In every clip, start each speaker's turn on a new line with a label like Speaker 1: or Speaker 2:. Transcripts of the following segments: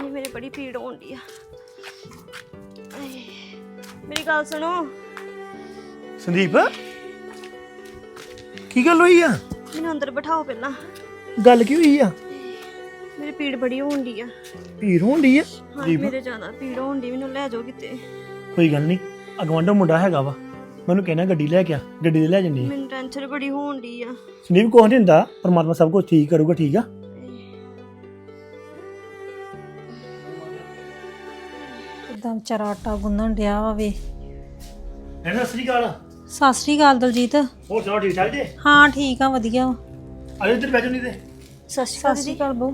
Speaker 1: ਅਈ ਮੇਰੇ ਬੜੀ ਪੀੜ ਹੋਣਦੀ ਆ। ਆਏ, ਮੇਰੀ ਗੱਲ ਸੁਣੋ।
Speaker 2: ਸੰਦੀਪ ਕੀ ਗੱਲ ਹੋਈ ਆ?
Speaker 1: ਮੈਨੂੰ ਅੰਦਰ ਬਿਠਾਓ ਪਹਿਲਾਂ।
Speaker 2: ਗੱਲ ਕੀ ਹੋਈ ਆ?
Speaker 1: ਮੇਰੀ ਪੀੜ ਬੜੀ ਹੋਣਦੀ ਆ।
Speaker 2: ਭੀੜ ਹੁੰਦੀ ਆ?
Speaker 1: ਹਾਂ ਮੇਰੇ ਜ਼ਿਆਦਾ ਪੀੜ ਹੋਣਦੀ ਮੈਨੂੰ ਲੈ ਜਾਓ ਕਿਤੇ।
Speaker 2: ਕੋਈ ਗੱਲ ਨਹੀਂ ਅਗਵਾਂਡੋ ਮੁੰਡਾ ਹੈਗਾ ਵਾ। ਮੈਨੂੰ ਕਹਿਣਾ ਗੱਡੀ ਲੈ ਕੇ ਆ ਗੱਡੀ ਤੇ ਲੈ ਜੰਨੀ
Speaker 1: ਮੈਨੂੰ ਟੈਨਸ਼ਨ ਬੜੀ ਹੋਣਦੀ ਆ।
Speaker 2: ਸੰਦੀਪ ਕੁਛ ਨਹੀਂ ਹੁੰਦਾ ਪਰਮਾਤਮਾ ਸਭ ਕੁਝ ਠੀਕ ਕਰੂਗਾ ਠੀਕ ਆ?
Speaker 3: ਵਿਚਾਰਾ ਆਟਾ ਗੁੰਨਣ ਡਿਆ ਵਾ ਵੇ।
Speaker 2: ਐਨਾ ਸ੍ਰੀ ਅਕਾਲ।
Speaker 3: ਸਤਿ ਸ੍ਰੀ ਅਕਾਲ ਦਲਜੀਤ।
Speaker 2: ਹੋਰ ਸੁਣਾਓ ਠੀਕ ਠਾਕ ਜੀ?
Speaker 3: ਹਾਂ ਠੀਕ ਆ ਵਧੀਆ। ਵਾ।
Speaker 2: ਇੱਧਰ ਬੈਠੋ ਨਹੀਂ ਤੇ।
Speaker 1: ਸਤਿ ਸ਼੍ਰੀ
Speaker 3: ਸਤਿ ਅਕਾਲ ਬੋ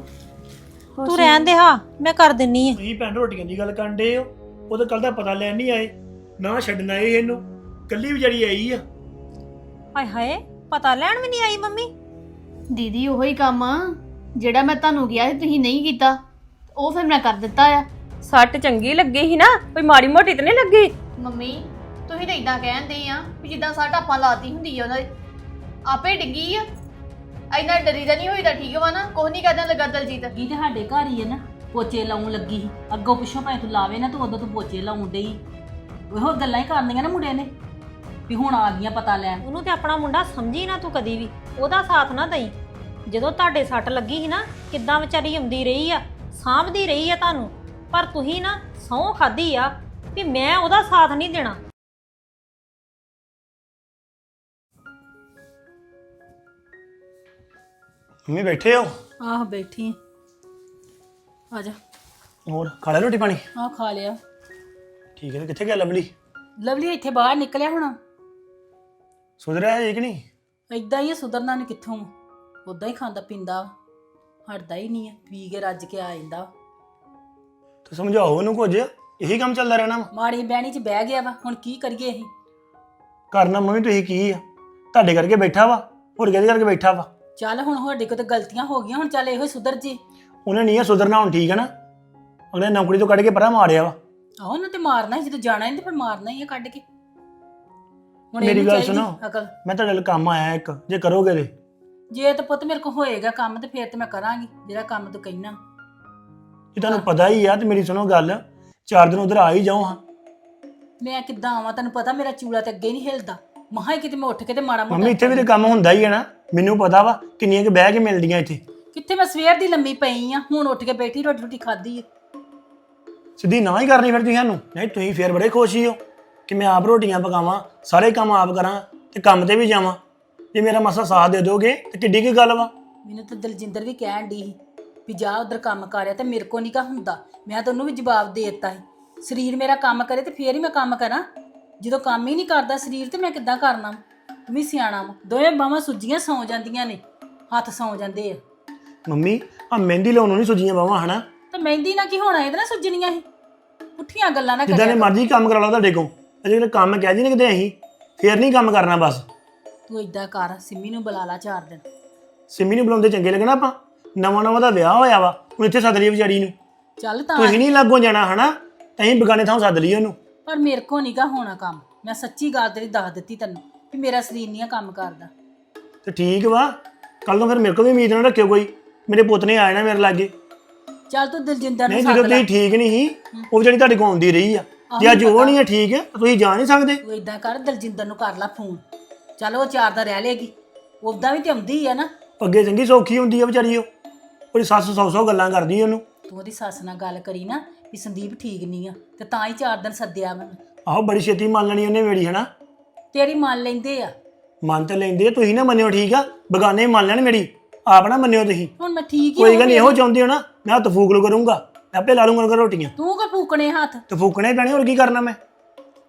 Speaker 3: ਤੂੰ ਰਹਿਣ ਦੇ ਹਾਂ ਮੈਂ ਕਰ ਦਿੰਨੀ ਆ।
Speaker 2: ਤੁਸੀਂ ਭੈਣ ਰੋਟੀਆਂ ਦੀ ਗੱਲ ਕਰਨ ਦੇ ਹੋ। ਉਹ ਤਾਂ ਕੱਲ ਦਾ ਪਤਾ ਲੈਣ ਨਹੀਂ ਆਏ। ਨਾ ਛੱਡਣ ਆਏ ਇਹਨੂੰ। ਕੱਲੀ ਵਿਚਾਰੀ ਆਈ ਆ।
Speaker 3: ਹਾਏ ਹਾਏ ਪਤਾ ਲੈਣ ਵੀ ਨਹੀਂ ਆਈ ਮੰਮੀ।
Speaker 4: ਦੀਦੀ ਉਹੀ ਕੰਮ ਆ। ਜਿਹੜਾ ਮੈਂ ਤੁਹਾਨੂੰ ਕਿਹਾ ਸੀ ਤੁਸੀਂ ਨਹੀਂ ਕੀਤਾ ਉਹ ਫਿਰ ਮੈਂ ਕਰ ਦਿੱਤਾ ਆ।
Speaker 5: ਸੱਟ ਚੰਗੀ ਲੱਗੀ ਸੀ ਨਾ ਕੋਈ ਮਾੜੀ ਮੋਟੀ ਤੇ ਨਹੀਂ ਲੱਗੀ?
Speaker 4: ਮੰਮੀ ਤੁਸੀਂ ਤਾਂ ਇਦਾਂ ਕਹਿੰਦੇ ਆ ਵੀ ਜਿੱਦਾਂ ਸਾਡਾ ਆਪਾਂ ਲਾਤੀ ਹੁੰਦੀ ਆ ਉਹਨਾਂ ਦੀ ਆਪੇ ਡਿੱਗੀ ਆ। ਇੰਨਾ ਡਰੀਦਾ ਨਹੀਂ ਹੋਈਦਾ ਠੀਕ ਵਾ ਨਾ ਕੁਛ ਨਹੀਂ ਕਰਦਾ ਲੱਗਾ ਦਲਜੀਤ।
Speaker 6: ਲੱਗੀ ਤੇ ਸਾਡੇ ਘਰ ਹੀ ਹੈ ਨਾ ਪੋਚੇ ਲਾਉਣ ਲੱਗੀ ਸੀ। ਅੱਗੋਂ ਪਿੱਛੋਂ ਭਾਵੇਂ ਤੂੰ ਲਾਵੇ ਨਾ ਤੂੰ ਉਦੋਂ ਤੂੰ ਪੋਚੇ ਲਾਉਣ ਡਈ ਉਹੋ ਗੱਲਾਂ ਹੀ ਕਰਨੀਆਂ ਨਾ ਮੁੰਡੇ ਨੇ ਵੀ ਹੁਣ ਆ ਗਈਆਂ ਪਤਾ ਲੈਣ।
Speaker 3: ਉਹਨੂੰ ਤੇ ਆਪਣਾ ਮੁੰਡਾ ਸਮਝੀ ਨਾ ਤੂੰ ਕਦੀ ਵੀ ਉਹਦਾ ਸਾਥ ਨਾ ਦਈ। ਜਦੋਂ ਤੁਹਾਡੇ ਸੱਟ ਲੱਗੀ ਸੀ ਨਾ ਕਿੱਦਾਂ ਵਿਚਾਰੀ ਆਉਂਦੀ ਰਹੀ ਆ ਸਾਂਭਦੀ ਰਹੀ ਆ ਤੁਹਾਨੂੰ। ਪਰ ਤੁਸੀਂ ਨਾ ਸਹੁੰ ਖਾਦੀ ਆ ਵੀ ਮੈਂ ਉਹਦਾ ਸਾਥ ਨਹੀਂ ਦੇਣਾ।
Speaker 2: ਮੰਮੀ ਬੈਠੇ ਹੋ?
Speaker 6: ਆਹ ਬੈਠੀ ਆ। ਜਾ।
Speaker 2: ਹੋਰ ਖਾ ਲਿਆ ਰੋਟੀ ਪਾਣੀ?
Speaker 6: ਆਹ ਖਾ ਲਿਆ।
Speaker 2: ਠੀਕ ਹੈ ਤੇ ਕਿੱਥੇ ਗਿਆ ਲਵਲੀ?
Speaker 6: ਲਵਲੀ ਇੱਥੇ ਬਾਹਰ ਨਿਕਲਿਆ ਹੁਣ।
Speaker 2: ਸੁਧ ਰਿਹਾ ਹੈ ਕਿ ਨਹੀਂ?
Speaker 6: ਏਦਾਂ ਹੀ ਆ, ਸੁਧਰਨਾ ਨਹੀਂ ਕਿੱਥੋਂ। ਉਦਾਂ ਹੀ ਖਾਂਦਾ ਪੀਂਦਾ ਵਾ। ਹਟਦਾ ਹੀ ਨਹੀਂ ਆ। ਪੀ ਕੇ ਰੱਜ ਕੇ ਆ ਜਾਂਦਾ ਵਾ।
Speaker 2: ਤੂੰ ਸਮਝਾਓ ਉਹਨੂੰ ਕੁਝ? ਇਹੀ ਕੰਮ ਚੱਲਦਾ ਰਹਿਣਾ ਵਾ।
Speaker 6: ਮਾੜੀ ਬਹਿਣੀ 'ਚ ਬਹਿ ਗਿਆ ਵਾ ਹੁਣ ਕੀ ਕਰੀਏ ਅਸੀਂ?
Speaker 2: ਕਰਨਾ ਮੰਮੀ ਤੁਸੀਂ ਕੀ ਆ? ਤੁਹਾਡੇ ਕਰਕੇ ਬੈਠਾ ਵਾ ਹੋਰ ਕਿਹਦੇ ਕਰਕੇ ਬੈਠਾ ਵਾ?
Speaker 6: ਚੱਲ ਹੁਣ ਸਾਡੇ ਕੋਲ ਤੇ ਗਲਤੀਆਂ ਹੋ ਗਈਆਂ ਹੁਣ ਚੱਲ ਇਹੋ ਹੀ ਸੁਧਰ ਜੇ।
Speaker 2: ਉਹਨੇ ਨਹੀਂ ਆ ਸੁਧਰਨਾ ਹੁਣ ਠੀਕ ਹੈ ਨਾ? ਅਗਲੇ ਨੌਕਰੀ ਤੋਂ ਕੱਢ ਕੇ ਪਰਾਂ ਮਾਰਿਆ ਵਾ।
Speaker 6: ਆਹੋ ਉਹਨੂੰ ਤੇ ਮਾਰਨਾ ਸੀ ਜਦੋਂ ਜਾਣਾ ਨਹੀਂ ਤੇ ਫਿਰ ਮਾਰਨਾ ਹੀ ਆ ਕੱਢ ਕੇ। ਹੁਣ
Speaker 2: ਮੇਰੀ
Speaker 6: ਇਹਨੂੰ
Speaker 2: ਗੱਲ
Speaker 6: ਚਾਹੀਦੀ
Speaker 2: ਸੁਣੋ।
Speaker 6: ਅਕਲ।
Speaker 2: ਮੈਂ ਤੁਹਾਡੇ ਲਈ ਕੰਮ ਆਇਆ ਇੱਕ ਜੇ ਕਰੋਗੇ ਤੇ।
Speaker 6: ਜੇ ਤੇ ਪੁੱਤ ਮੇਰੇ ਕੋ ਹੋਏਗਾ ਕੰਮ ਤੇ ਫਿਰ ਤੇ ਮੈਂ ਕਰਾਂਗੀ ਜਿਹੜਾ ਕੰਮ ਤੂੰ ਕਹਿਣਾ।
Speaker 2: ਜੇ ਤੁਹਾਨੂੰ ਪਤਾ ਹੀ ਆ ਤੇ ਮੇਰੀ ਸੁਣੋ ਗੱਲ ਚਾਰ ਦਿਨ ਉਧਰ ਆ ਹੀ ਜਾਓ ਹਾਂ।
Speaker 6: ਮੈਂ ਕਿੱਦਾਂ ਆਵਾਂ ਤੈਨੂੰ ਪਤਾ ਮੇਰਾ ਚੂੜਾ ਤੇ ਅੱਗੇ ਨਹੀਂ ਹਿਲਦਾ। ਮਹਾ ਹੀ ਕਿਤੇ ਮੈਂ ਉੱਠ ਕੇ ਤੇ ਮਾੜਾ
Speaker 2: ਮੰਮੀ ਇੱਥੇ ਵੀ ਤੇ ਕੰਮ ਹੁੰਦਾ ਹੀ ਹੈ ਨਾ। ਮੈਨੂੰ ਪਤਾ ਵਾ ਕਿੰਨੀਆਂ ਕਿ ਬਹਿ ਕੇ ਮਿਲਦੀਆਂ ਇੱਥੇ।
Speaker 6: ਕਿੱਥੇ ਮੈਂ ਸਵੇਰ ਦੀ ਲੰਮੀ ਪਈ ਆ ਹੁਣ ਉੱਠ ਕੇ ਬੈਠੀ ਰੋਟੀ ਰੋਟੀ ਖਾਧੀ ਆ।
Speaker 2: ਸਿੱਧੀ ਨਾ ਹੀ ਕਰਨੀ ਫਿਰ ਤੁਸੀਂ ਸਾਨੂੰ। ਨਹੀਂ ਤੁਸੀਂ ਫੇਰ ਬੜੇ ਖੁਸ਼ ਹੀ ਹੋ ਕਿ ਮੈਂ ਆਪ ਰੋਟੀਆਂ ਪਕਾਵਾਂ ਸਾਰੇ ਕੰਮ ਆਪ ਕਰਾਂ ਤੇ ਕੰਮ ਤੇ ਵੀ ਜਾਵਾਂ। ਜੇ ਮੇਰਾ ਮਸਾ ਸਾਥ ਦੇ ਦੋਗੇ ਤੇ ਕਿੱਡੀ ਕੀ ਗੱਲ ਵਾ।
Speaker 6: ਮੈਨੂੰ ਤਾਂ ਦਲਜਿੰਦਰ ਵੀ ਕਹਿਣ ਦੀ ਸੀ ਵੀ ਜਾ ਉਧਰ ਕੰਮ ਕਰਿਆ ਤੇ ਮੇਰੇ ਕੋ ਨਹੀਂ ਕਾ ਹੁੰਦਾ। ਮੈਂ ਤਾਂ ਉਹਨੂੰ ਵੀ ਜਵਾਬ ਦੇ ਦਿੱਤਾ ਸੀ। ਸਰੀਰ ਮੇਰਾ ਕੰਮ ਕਰੇ ਤੇ ਫੇਰ ਹੀ ਮੈਂ ਕੰਮ ਕਰਾਂ। ਜਦੋਂ ਕੰਮ ਹੀ ਨਹੀਂ ਕਰਦਾ ਸਰੀਰ ਤੇ ਮੈਂ ਕਿੱਦਾਂ ਕਰਨਾ ਤੂੰ ਵੀ ਸਿਆਣਾ ਵਾ। ਦੋਵੇਂ ਬਾਹਾਂ ਸੁੱਜੀਆਂ ਸੌ ਜਾਂਦੀਆਂ ਨੇ। ਹੱਥ ਸੌ ਜਾਂਦੇ ਆ।
Speaker 2: ਮੰਮੀ ਆ ਮਹਿੰਦੀ ਲਾਉਣ ਨੂੰ ਨਹੀਂ ਸੁਜੀਆਂ ਬਾਵਾ ਹਨਾ?
Speaker 6: ਤੇ ਮਹਿੰਦੀ ਨਾਲ ਕੀ ਹੋਣਾ? ਇਹਦੇ ਨਾਲ ਸੁੱਜਣੀਆਂ ਸੀ। ਪੁੱਠੀਆਂ ਗੱਲਾਂ ਨਾ
Speaker 2: ਜਿੱਦਾਂ ਨੇ
Speaker 6: ਕਰਿਆ।
Speaker 2: ਮਰਜ਼ੀ ਕੰਮ ਕਰਾ ਲਓ ਤੁਹਾਡੇ ਕੋਲ। ਅਜੇ ਕਿ ਕੰਮ ਕਹਿ ਜੀ ਨੇ ਕਿਤੇ ਅਸੀਂ। ਫੇਰ ਨਹੀਂ ਕੰਮ ਕਰਨਾ ਬਸ।
Speaker 6: ਤੂੰ ਇਦਾਂ ਕਰ ਸਿੰਮੀ ਨੂੰ ਬੁਲਾ ਲਾ ਚਾਰ ਦਿਨ।
Speaker 2: ਸਿੰਮੀ ਨੂੰ ਬੁਲਾਉਂਦੇ ਚੰਗੇ ਲੱਗਣਾ ਆਪਾਂ? ਨਵਾਂ ਨਵਾਂ ਦਾ ਵਿਆਹ ਹੋਇਆ ਵਾ ਹੁਣ ਇੱਥੇ ਸੱਦ ਲਈ ਵਿਚਾਰੀ ਨੂੰ।
Speaker 6: ਚੱਲ ਤਾਂ
Speaker 2: ਤੁਸੀਂ ਨਹੀਂ ਲੱਗੋ ਜਾਣਾ ਹਨਾ? ਤਹੀਂ ਬਗਾਨੇ ਥਾਂ ਸੱਦ ਲਈ ਉਹਨੂੰ।
Speaker 6: ਪਰ ਮੇਰੇ ਕੋ ਨਹੀਂਗਾ ਹੋਣਾ ਕੰਮ। ਮੈਂ ਸੱਚੀ ਗੱਲ ਤੇਰੀ ਦੱਸ ਦਿੱਤੀ ਤੈਨੂੰ ਕਿ ਮੇਰਾ ਸਰੀਰ ਨਹੀਂ ਆ ਕੰਮ ਕਰਦਾ।
Speaker 2: ਤੇ ਠੀਕ ਵਾ ਕੱਲ ਤੋਂ ਫਿਰ ਮੇਰੇ ਕੋਲ ਵੀ ਉਮੀਦ ਨਾ ਰੱਖਿਓ ਕੋਈ। ਮੇਰੇ ਪੁੱਤ ਨੇ ਆ ਜਾਣਾ ਮੇਰੇ ਲਾਗੇ।
Speaker 6: ਚੱਲ ਤੂੰ ਦਿਲਜਿੰਦਰ ਨੂੰ
Speaker 2: ਨਹੀਂ
Speaker 6: ਸੱਦ
Speaker 2: ਜਦੋਂ
Speaker 6: ਲੈ।
Speaker 2: ਤੁਸੀਂ ਠੀਕ ਨਹੀਂ ਸੀ ਉਹ ਵਿਚਾਰੀ ਤੁਹਾਡੇ ਕੋਲ ਆਉਂਦੀ ਰਹੀ ਆ। ਜੇ ਅੱਜ ਉਹ ਨਹੀਂ ਹੈ ਠੀਕ ਤਾਂ ਤੁਸੀਂ ਜਾ ਨਹੀਂ ਸਕਦੇ।
Speaker 6: ਤੂੰ ਇਦਾਂ ਕਰ ਦਲਜਿੰਦਰ ਨੂੰ ਕਰ ਲੈ ਫੋਨ। ਚੱਲ ਉਹ ਚਾਰ ਦਾ ਰਹਿ ਲੇਗੀ। ਉਦਾਂ ਵੀ ਤੇ ਆਉਂਦੀ ਆ ਨਾ।
Speaker 2: ਅੱਗੇ ਚੰਗੀ ਸੌਖੀ ਹੁੰਦੀ ਆ ਵਿਚਾਰੀ ਉਹ। ਉਹਦੀ ਸੱਸ ਸੌ ਸੌ ਗੱਲਾਂ ਕਰਦੀ ਉਹਨੂੰ।
Speaker 6: ਤੂੰ ਉਹਦੀ ਸੱਸ ਨਾਲ ਗੱਲ ਕਰੀ ਨਾ ਵੀ ਸੰਦੀਪ ਠੀਕ ਨਹੀਂ ਆ ਤੇ ਤਾਂ ਹੀ ਚਾਰ ਦਿਨ ਸੱਦਿਆ ਮੈਂ
Speaker 2: ਆਹੋ ਬੜੀ ਛੇਤੀ ਮੰਨ ਲੈਣੀ ਉਹਨੇ ਮੇਰੀ ਹਨਾ?
Speaker 6: ਤੇਰੀ ਮੰਨ ਲੈਂਦੇ ਆ।
Speaker 2: ਮੰਨ ਤੇ ਲੈਂਦੇ ਆ, ਤੁਸੀਂ ਨਾ ਮੰਨਿਓ ਠੀਕ ਆ ਬਗਾਨੇ ਮੰਨ ਲੈਣ ਮੇਰੀ ਆਪ ਨਾ ਮੰਨਿਓ ਤੁਸੀਂ।
Speaker 6: ਹੁਣ ਮੈਂ ਠੀਕ ਹੀ
Speaker 2: ਕੋਈ ਗੱਲ ਨਹੀਂ। ਇਹੋ ਚਾਹੁੰਦੇ ਹੋ ਨਾ ਮੈਂ ਹੱਥ ਫੂਕ ਲੂ ਕਰੂੰਗਾ ਮੈਂ ਆਪੇ ਲਾ ਲੂੰਗਾ ਰੋਟੀਆਂ।
Speaker 6: ਤੂੰ ਕੋ ਫੂਕਣੇ ਹੱਥ?
Speaker 2: ਤੇ ਫੂਕਣੇ ਪੈਣੇ ਹੋਰ ਕੀ ਕਰਨਾ ਮੈਂ?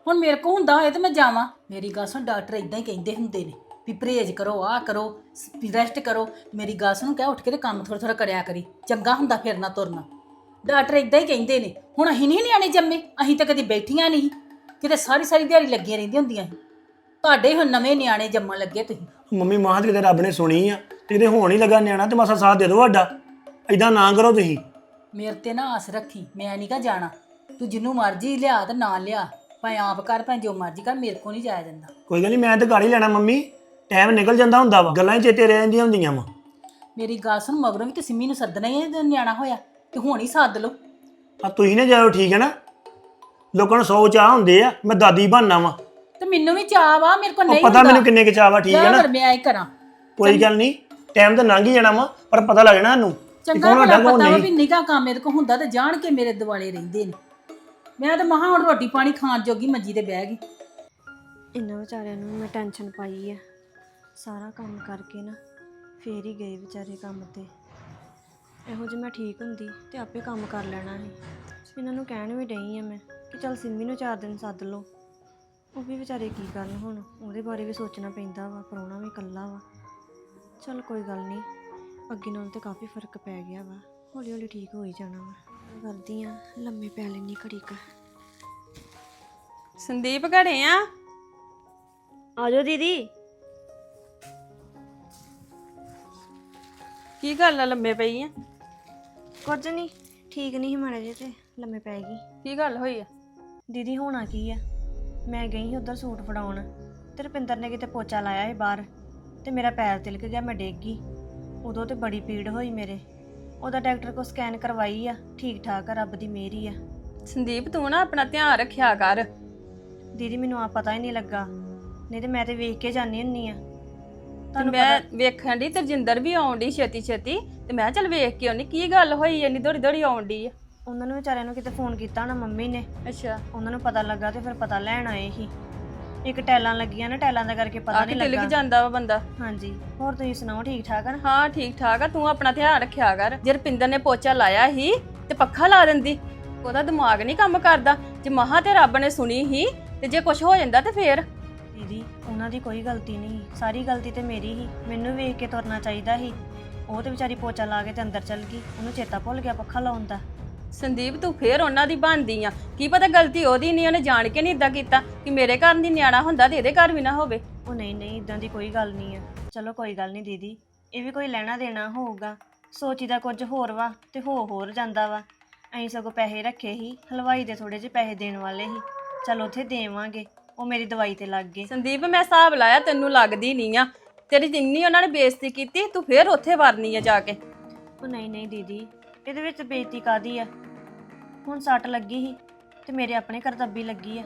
Speaker 6: ਹੁਣ ਮੇਰੇ ਕੋ ਹੁੰਦਾ ਹੋਏ ਤੇ ਮੈਂ ਜਾਵਾਂ। ਮੇਰੀ ਗੱਲ ਸੁਣ ਡਾਕਟਰ ਇਦਾਂ ਹੀ ਕਹਿੰਦੇ ਹੁੰਦੇ ਨੇ। ਵੀ ਪਰਹੇਜ਼ ਕਰੋ ਆਹ ਕਰੋ ਰੈਸਟ ਕਰੋ। ਮੇਰੀ ਗੱਲ ਸੁਣ ਕਹਿ ਉੱਠ ਕੇ ਤੇ ਕੰਮ ਥੋੜਾ ਥੋੜਾ ਕਰਿਆ ਕਰੀ। ਚੰਗਾ ਹੁੰਦਾ ਫਿਰਨਾ ਤੁਰਨਾ। ਡਾਕਟਰ ਇਦਾਂ ਹੀ ਕਹਿੰਦੇ ਨੇ ਹੁਣ ਅਸੀਂ ਨਹੀਂ ਨਿਆਣੇ ਜੰਮੇ ਅਸੀਂ ਤਾਂ ਕਦੀ ਬੈਠੀਆਂ ਨਹੀਂ। ਕਿਤੇ ਸਾਰੀ ਸਾਰੀ ਦਿਹਾੜੀ ਲੱਗੀਆਂ ਰਹਿੰਦੀਆਂ ਹੁੰਦੀਆਂ ਸੀ। ਤੁਹਾਡੇ ਹੁਣ ਨਵੇਂ ਨਿਆਣੇ ਜੰਮਣ ਲੱਗੇ ਤੁਸੀਂ।
Speaker 2: ਮੰਮੀ ਮਾਂ ਤੇ ਕਿਤੇ ਰੱਬ ਨੇ ਸੁਣੀ ਆ ਤੇ ਕਿਤੇ ਹੋਣ ਹੀ ਲੱਗਾ ਨਿਆਣਾ ਤੇ ਮਾਸਾ ਸਾਥ ਦੇ ਦਿਓ ਸਾਡਾ। ਐਦਾਂ ਨਾ ਕਰੋ ਤੁਸੀਂ।
Speaker 6: ਮੇਰੇ ਤੇ ਨਾ ਆਸ ਰੱਖੀ ਮੈਂ ਨਹੀਂ ਕਾ ਜਾਣਾ। ਤੂੰ ਜਿੰਨੂੰ ਮਰਜ਼ੀ ਲਿਆ ਤੇ ਨਾ ਲਿਆ। ਭਾਵੇਂ ਆਪ ਕਰ ਭਾਵੇਂ ਜੋ ਮਰਜ਼ੀ ਕਰ ਮੇਰੇ ਕੋ ਨਹੀਂ ਜਾਇਆ ਜਾਂਦਾ।
Speaker 2: ਕੋਈ ਗੱਲ ਨਹੀਂ ਮੈਂ ਤਾਂ ਹੀ ਲੈਣਾ ਮੰਮੀ। ਟਾਈਮ ਨਿਕਲ ਜਾਂਦਾ ਹੁੰਦਾ ਵਾ ਗੱਲਾਂ ਹੀ ਚੇਤੇ ਰਹਿ ਜਾਂਦੀਆਂ ਹੁੰਦੀਆਂ ਵਾ।
Speaker 6: ਮੇਰੀ ਗੱਲ ਸੁਣ ਮਗਰੋਂ ਵੀ ਤੇ ਸਿੰਮੀ ਨੂੰ ਸੱਦਣਾ ਹੀ ਹੈ ਜਦੋਂ ਨਿਆਣਾ ਹੋਇਆ ਤੇ ਹੁਣ ਹੀ ਸੱਦ ਲਓ।
Speaker 2: ਆ ਤੁਸੀਂ ਨਾ ਜਾਓ ਠੀਕ ਹੈ ਨਾ? ਲੋਕਾਂ ਨੂੰ ਸੌ ਚਾਹ ਹੁੰਦੇ ਆ ਮੈਂ ਦਾਦੀ ਬਣਨਾ ਵਾ।
Speaker 6: ਤੇ ਮੈਨੂੰ ਵੀ ਚਾਹ ਵਾ ਮੇਰੇ ਕੋਲ ਨਹੀਂ
Speaker 2: ਪਤਾ ਮੈਨੂੰ ਕਿੰਨੇ ਕੁ ਚਾਹ ਵਾ ਠੀਕ ਹੈ ਨਾ?
Speaker 6: ਫਿਰ ਮੈਂ ਹੀ ਕਰਾਂ।
Speaker 2: ਕੋਈ ਗੱਲ ਨਹੀਂ ਟਾਈਮ ਤਾਂ ਲੰਘ ਹੀ ਜਾਣਾ ਵਾ ਪਰ ਪਤਾ ਲੱਗ ਜਾਣਾ ਕਿ
Speaker 6: ਚੰਗਾ ਭਲਾ ਪਤਾ ਵਾ ਨਿਗਾ ਕੰਮ ਇਹਦੇ ਕੋ ਹੁੰਦਾ ਤੇ ਜਾਣ ਕੇ ਮੇਰੇ ਦਿਵਾਲੇ ਰਹਿੰਦੇ ਨੇ। ਮੈਂ ਤਾਂ ਮਹਾ ਹੁਣ ਰੋਟੀ ਪਾਣੀ ਖਾਣ ਜੋਗੀ ਮੰਜੀ ਤੇ ਬਹਿ ਗਈ।
Speaker 1: ਇੰਨਾ ਵਿਚਾਰਿਆਂ ਨੂੰ ਮੈਂ ਟੈਨਸ਼ਨ ਪਾਈ ਆ। ਸਾਰਾ ਕੰਮ ਕਰਕੇ ਨਾ ਫੇਰ ਹੀ ਗਏ ਵਿਚਾਰੇ ਕੰਮ ਤੇ। ਇਹੋ ਜੇ ਮੈਂ ਠੀਕ ਹੁੰਦੀ ਤੇ ਆਪੇ ਕੰਮ ਕਰ ਲੈਣਾ ਸੀ। ਇਹਨਾਂ ਨੂੰ ਕਹਿਣ ਵੀ ਡਈ ਆ ਮੈਂ ਕਿ ਚੱਲ ਸਿੰਮੀ ਨੂੰ ਚਾਰ ਦਿਨ ਸੱਦ ਲਓ। ਉਹ ਵੀ ਵਿਚਾਰੇ ਕੀ ਕਰਨ ਹੁਣ? ਉਹਦੇ ਬਾਰੇ ਵੀ ਸੋਚਣਾ ਪੈਂਦਾ ਵਾ ਪ੍ਰਾਹੁਣਾ ਵੀ ਇਕੱਲਾ ਵਾ। ਚੱਲ ਕੋਈ ਗੱਲ ਨਹੀਂ ਅੱਗੇ ਨਾਲੋਂ ਤੇ ਕਾਫੀ ਫ਼ਰਕ ਪੈ ਗਿਆ ਵਾ। ਹੌਲੀ ਹੌਲੀ ਠੀਕ ਹੋ ਹੀ ਜਾਣਾ ਵਾ। ਕਰਦੀ ਆ ਲੰਮੇ ਪੈ ਲੈਣੀ ਘੜੀ ਕ।
Speaker 5: ਸੰਦੀਪ ਘੜੇ ਆ?
Speaker 1: ਆਜੋ ਦੀਦੀ।
Speaker 5: ਕੀ ਗੱਲ ਆ ਲੰਮੇ ਪਈ ਆ?
Speaker 1: ਕੁਝ ਨਹੀਂ ਠੀਕ ਨਹੀਂ ਸੀ ਮਾੜੇ ਜੇ ਤੇ ਲੰਮੇ ਪੈ ਗਈ।
Speaker 5: ਕੀ ਗੱਲ ਹੋਈ ਆ?
Speaker 1: ਦੀਦੀ ਹੋਣਾ ਕੀ ਆ? ਮੈਂ ਗਈ ਸੀ ਉਧਰ ਸੂਟ ਫੜਾਉਣ ਤੇ ਰੁਪਿੰਦਰ ਨੇ ਕਿਤੇ ਪੋਚਾ ਲਾਇਆ ਸੀ ਬਾਹਰ ਤੇ ਮੇਰਾ ਪੈਰ ਤਿਲਕ ਗਿਆ ਮੈਂ ਡਿੱਗ ਗਈ। ਉਦੋਂ ਤੇ ਬੜੀ ਪੀੜ ਹੋਈ ਮੇਰੇ। ਉਹਦਾ ਡਾਕਟਰ ਕੋ ਸਕੈਨ ਕਰਵਾਈ ਆ ਠੀਕ ਠਾਕ ਆ ਰੱਬ ਦੀ ਮਿਹਰੀ ਆ।
Speaker 5: ਸੰਦੀਪ ਤੂੰ ਨਾ ਆਪਣਾ ਧਿਆਨ ਰੱਖਿਆ ਕਰ।
Speaker 1: ਦੀਦੀ ਮੈਨੂੰ ਆ ਪਤਾ ਹੀ ਨਹੀਂ ਲੱਗਾ। ਨਹੀਂ ਤੇ ਮੈਂ ਤੇ ਵੇਖ ਕੇ ਜਾਣੀ ਹੁੰਨੀ ਆ।
Speaker 5: ਤੇ
Speaker 1: ਤੁਹਾਨੂੰ
Speaker 5: ਮੈਂ ਵੇਖਣ ਦੀ ਤਰਜਿੰਦਰ ਵੀ ਆਉਣ ਡਈ ਛੇਤੀ ਛੇਤੀ ਤੇ ਮੈਂ ਚੱਲ ਵੇਖ ਕੇ ਆਉਣੀ ਕੀ ਗੱਲ ਹੋਈ ਇੰਨੀ ਦੌੜੀ ਦੌੜੀ ਆਉਣ ਡਈ ਆ?
Speaker 1: ਉਹਨਾਂ ਨੂੰ ਵਿਚਾਰਿਆਂ ਨੂੰ ਕਿਤੇ ਫੋਨ ਕੀਤਾ ਨਾ ਮੰਮੀ ਨੇ।
Speaker 5: ਅੱਛਾ।
Speaker 1: ਉਹਨਾਂ ਨੂੰ ਪਤਾ ਲੱਗਾ ਤੇ ਫਿਰ ਪਤਾ ਲੈਣ ਆਏ ਸੀ। ਇੱਕ ਟੈਲਾਂ ਲੱਗੀਆਂ ਨਾ ਟੈਲਾਂ ਦਾ ਕਰਕੇ ਪਤਾ
Speaker 5: ਆ ਕੇ
Speaker 1: ਨਹੀਂ
Speaker 5: ਤਿਲਕ
Speaker 1: ਲੱਗਾ।
Speaker 5: ਜਾਂਦਾ ਵਾ ਬੰਦਾ।
Speaker 1: ਹਾਂਜੀ ਹੋਰ ਤੁਸੀਂ ਸੁਣਾਓ ਠੀਕ ਠਾਕ ਆ ਨਾ?
Speaker 5: ਹਾਂ ਠੀਕ ਠਾਕ ਆ ਤੂੰ ਆਪਣਾ ਧਿਆਨ ਰੱਖਿਆ ਕਰ। ਜੇ ਰਪਿੰਦਰ ਨੇ ਪੋਚਾ ਲਾਇਆ ਸੀ ਤੇ ਪੱਖਾ ਲਾ ਦਿੰਦੀ ਉਹਦਾ ਦਿਮਾਗ ਨਹੀਂ ਕੰਮ ਕਰਦਾ। ਜੇ ਮਹਾ ਤੇ ਰੱਬ ਨੇ ਸੁਣੀ ਹੀ ਤੇ ਜੇ ਕੁਝ ਹੋ ਜਾਂਦਾ ਤੇ ਫੇਰ?
Speaker 1: ਦੀਦੀ ਉਹਨਾਂ ਦੀ ਕੋਈ ਗਲਤੀ ਨਹੀਂ। ਸਾਰੀ ਗਲਤੀ ਤੇ ਮੇਰੀ ਹੀ। ਮੈਨੂੰ ਵੇਖ ਕੇ ਤੁਰਨਾ ਚਾਹੀਦਾ ਸੀ। ਉਹ ਤੇ ਵਿਚਾਰੀ ਪੋਚਾ ਲਾ ਕੇ ਤੇ ਅੰਦਰ ਚਲ ਗਈ। ਉਹਨੂੰ ਚੇਤਾ ਭੁੱਲ ਗਿਆ ਪੱਖਾ ਲਾਉਣ ਦਾ।
Speaker 5: ਸੰਦੀਪ ਤੂੰ ਫੇਰ ਉਹਨਾਂ ਦੀ ਬਣਦੀ ਆ। ਕੀ ਪਤਾ ਗਲਤੀ ਉਹਦੀ ਨਹੀਂ ਉਹਨੇ ਜਾਣ ਕੇ ਨਹੀਂ ਇਦਾਂ ਕੀਤਾ ਕਿ ਮੇਰੇ ਘਰ ਦੀ ਨਿਆਣਾ ਹੁੰਦਾ ਤੇ ਇਹਦੇ ਘਰ ਵੀ ਨਾ ਹੋਵੇ।
Speaker 1: ਉਹ ਨਹੀਂ ਨਹੀਂ ਇਦਾਂ ਦੀ ਕੋਈ ਗੱਲ ਨਹੀਂ ਆ। ਚਲੋ ਕੋਈ ਗੱਲ ਨਹੀਂ ਦੀਦੀ। ਇਹ ਵੀ ਕੋਈ ਲੈਣਾ ਦੇਣਾ ਹੋਊਗਾ। ਸੋਚੀਦਾ ਕੁਝ ਹੋਰ ਵਾ ਤੇ ਹੋ ਹੋਰ ਜਾਂਦਾ ਵਾ। ਅਸੀਂ ਸਗੋਂ ਪੈਸੇ ਰੱਖੇ ਸੀ। ਹਲਵਾਈ ਦੇ ਥੋੜੇ ਜਿਹੇ ਪੈਸੇ ਦੇਣ ਵਾਲੇ ਸੀ। ਚਲ ਉੱਥੇ ਦੇਵਾਂਗੇ। ਉਹ ਮੇਰੀ ਦਵਾਈ ਤੇ ਲੱਗ ਗਏ।
Speaker 5: ਸੰਦੀਪ ਮੈਂ ਹਿਸਾਬ ਲਾਇਆ ਤੈਨੂੰ ਲੱਗਦੀ ਨਹੀਂ ਆ। ਤੇਰੀ ਜਿੰਨੀ ਉਹਨਾਂ ਨੇ ਬੇਇੱਜ਼ਤੀ ਕੀਤੀ ਤੂੰ ਫੇਰ ਉੱਥੇ ਵਰਨੀ ਆ ਜਾ ਕੇ।
Speaker 1: ਉਹ ਨਹੀਂ ਨਹੀਂ ਦੀਦੀ ਇਹਦੇ ਵਿੱਚ ਬੇਇੱਜ਼ਤੀ ਕਾਦੀ ਆ? ਹੁਣ ਸੱਟ ਲੱਗੀ ਸੀ ਤੇ ਮੇਰੇ ਆਪਣੇ ਕਰਤੱਬੀ ਲੱਗੀ ਆ।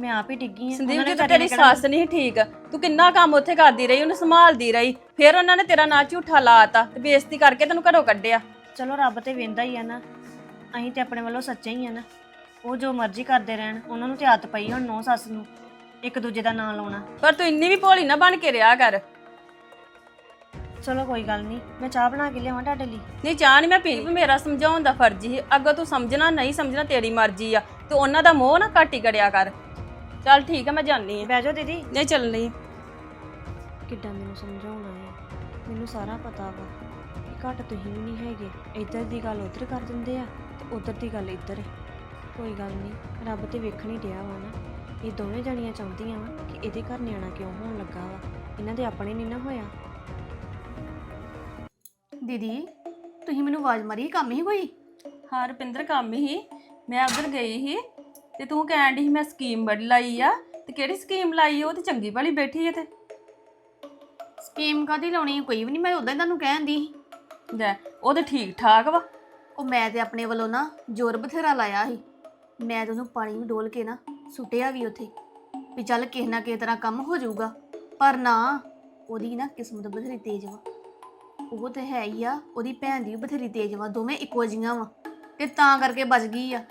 Speaker 1: ਮੈਂ ਆਪ ਹੀ ਡਿੱਗੀ ਆ
Speaker 5: ਸੰਦੀਪ
Speaker 1: ਵਿਚਾਰੀ
Speaker 5: ਤੇਰੀ ਸੱਸ ਨਹੀਂ ਠੀਕ ਤੂੰ ਕਿੰਨਾ ਕੰਮ ਉੱਥੇ ਕਰਦੀ ਰਹੀ ਉਹਨੂੰ ਸੰਭਾਲਦੀ ਰਹੀ ਫੇਰ ਉਹਨਾਂ ਨੇ ਤੇਰਾ ਨਾਂ ਝੂਠਾ ਲਾਤਾ ਤੇ ਬੇਇੱਜ਼ਤੀ ਕਰਕੇ ਤੈਨੂੰ ਘਰੋਂ ਕੱਢਿਆ।
Speaker 1: ਚਲੋ ਰੱਬ ਤੇ ਵੇਂਦਾ ਹੀ ਆ ਨਾ ਅਸੀਂ ਤੇ ਆਪਣੇ ਵੱਲੋਂ ਸੱਚੇ ਹੀ ਆ ਨਾ। ਉਹ ਜੋ ਮਰਜ਼ੀ ਕਰਦੇ ਰਹਿਣ ਉਹਨਾਂ ਨੂੰ ਤੇ ਆਦਤ ਪਈ ਹੁਣ ਨੌ ਸੱਸ ਨੂੰ ਇੱਕ ਦੂਜੇ ਦਾ ਨਾਂ ਲਾਉਣਾ।
Speaker 5: ਪਰ ਤੂੰ ਇੰਨੀ ਵੀ ਭੋਲੀ ਨਾ ਬਣ ਕੇ ਰਿਹਾ ਕਰ।
Speaker 1: ਚਲੋ ਕੋਈ ਗੱਲ ਨਹੀਂ ਮੈਂ ਚਾਹ ਬਣਾ ਕੇ ਲਿਆਵਾਂ ਤੁਹਾਡੇ ਲਈ।
Speaker 5: ਨਹੀਂ ਚਾਹ ਨਹੀਂ ਮੈਂ ਪੀਣੀ ਮੇਰਾ ਸਮਝਾਉਣ ਦਾ ਫਰਜ਼ ਹੀ ਅੱਗੋਂ ਤੂੰ ਸਮਝਣਾ ਨਹੀਂ ਸਮਝਣਾ ਤੇਰੀ ਮਰਜ਼ੀ ਆ। ਤੇ ਉਹਨਾਂ ਦਾ ਮੋਹ ਨਾ ਘੱਟ ਹੀ ਕਰਿਆ ਕਰ। ਚੱਲ ਠੀਕ ਆ ਮੈਂ ਜਾਣੀ ਆ
Speaker 1: ਬਹਿ ਜਾਓ ਦੀਦੀ।
Speaker 5: ਨਹੀਂ ਚੱਲਣੀ।
Speaker 1: ਕਿੱਦਾਂ ਮੈਨੂੰ ਸਮਝਾਉਣਾ ਹੈ ਮੈਨੂੰ ਸਾਰਾ ਪਤਾ ਵਾ ਕਿ ਘੱਟ ਤੁਸੀਂ ਵੀ ਨਹੀਂ ਹੈਗੇ। ਇੱਧਰ ਦੀ ਗੱਲ ਉੱਧਰ ਕਰ ਦਿੰਦੇ ਆ ਤੇ ਉੱਧਰ ਦੀ ਗੱਲ ਇੱਧਰ ਹੈ। ਕੋਈ ਗੱਲ ਨਹੀਂ ਰੱਬ ਤੇ ਵੇਖਣ ਹੀ ਡਿਆ ਵਾ ਨਾ। ਇਹ ਦੋਵੇਂ ਜਣੀਆਂ ਚਾਹੁੰਦੀਆਂ ਵਾ ਕਿ ਇਹਦੇ ਘਰ ਨਿਆਣਾ ਕਿਉਂ ਹੋਣ ਲੱਗਾ ਵਾ। ਇਹਨਾਂ ਦੇ ਆਪਣੇ ਨਹੀਂ ਨਾ ਹੋਇਆ।
Speaker 4: ਦੀਦੀ ਤੁਸੀਂ ਮੈਨੂੰ ਆਵਾਜ਼ ਮਾਰੀ ਕੰਮ ਹੀ ਕੋਈ?
Speaker 5: ਹਾਂ ਰੁਪਿੰਦਰ ਕੰਮ ਹੀ। ਮੈਂ ਉਧਰ ਗਈ ਸੀ ਤੇ ਤੂੰ ਕਹਿਣ ਦੀ ਸੀ ਮੈਂ ਸਕੀਮ ਬੜੀ ਲਾਈ ਆ। ਤੇ ਕਿਹੜੀ ਸਕੀਮ ਲਾਈ? ਉਹ ਤੇ ਚੰਗੀ ਭਲੀ ਬੈਠੀ ਐ ਤੇ।
Speaker 4: ਸਕੀਮ ਕਾਦੀ ਲਾਉਣੀ ਹੈ? ਕੋਈ ਵੀ ਨਹੀਂ ਮੈਂ ਉਦਾਂ ਹੀ ਤੁਹਾਨੂੰ ਕਹਿਣ ਦੀ ਸੀ।
Speaker 5: ਲੈ ਉਹ ਤੇ ਠੀਕ ਠਾਕ ਵਾ।
Speaker 4: ਉਹ ਮੈਂ ਤੇ ਆਪਣੇ ਵੱਲੋਂ ਨਾ ਜ਼ੋਰ ਬਥੇਰਾ ਲਾਇਆ ਸੀ। ਮੈਂ ਤੇ ਉਹਨੂੰ ਪਾਣੀ ਨੂੰ ਡੋਲ ਕੇ ਨਾ ਸੁੱਟਿਆ ਵੀ ਉੱਥੇ, ਵੀ ਚੱਲ ਕਿਸੇ ਨਾ ਕਿਸੇ ਤਰ੍ਹਾਂ ਕੰਮ ਹੋ ਜਾਊਗਾ। ਪਰ ਨਾ, ਉਹਦੀ ਨਾ ਕਿਸਮਤ ਬਥੇਰੀ ਤੇਜ਼ ਵਾ। ਉਹ ਤੇ ਹੈ ਹੀ ਆ, ਉਹਦੀ ਭੈਣ ਦੀ ਵੀ ਬਥੇਰੀ ਤੇਜ਼ ਵਾ, ਦੋਵੇਂ ਇੱਕੋ ਜੀਆਂ ਵਾ। ਤੇ ਤਾਂ ਕਰਕੇ ਬਚ ਗਈ ਆ।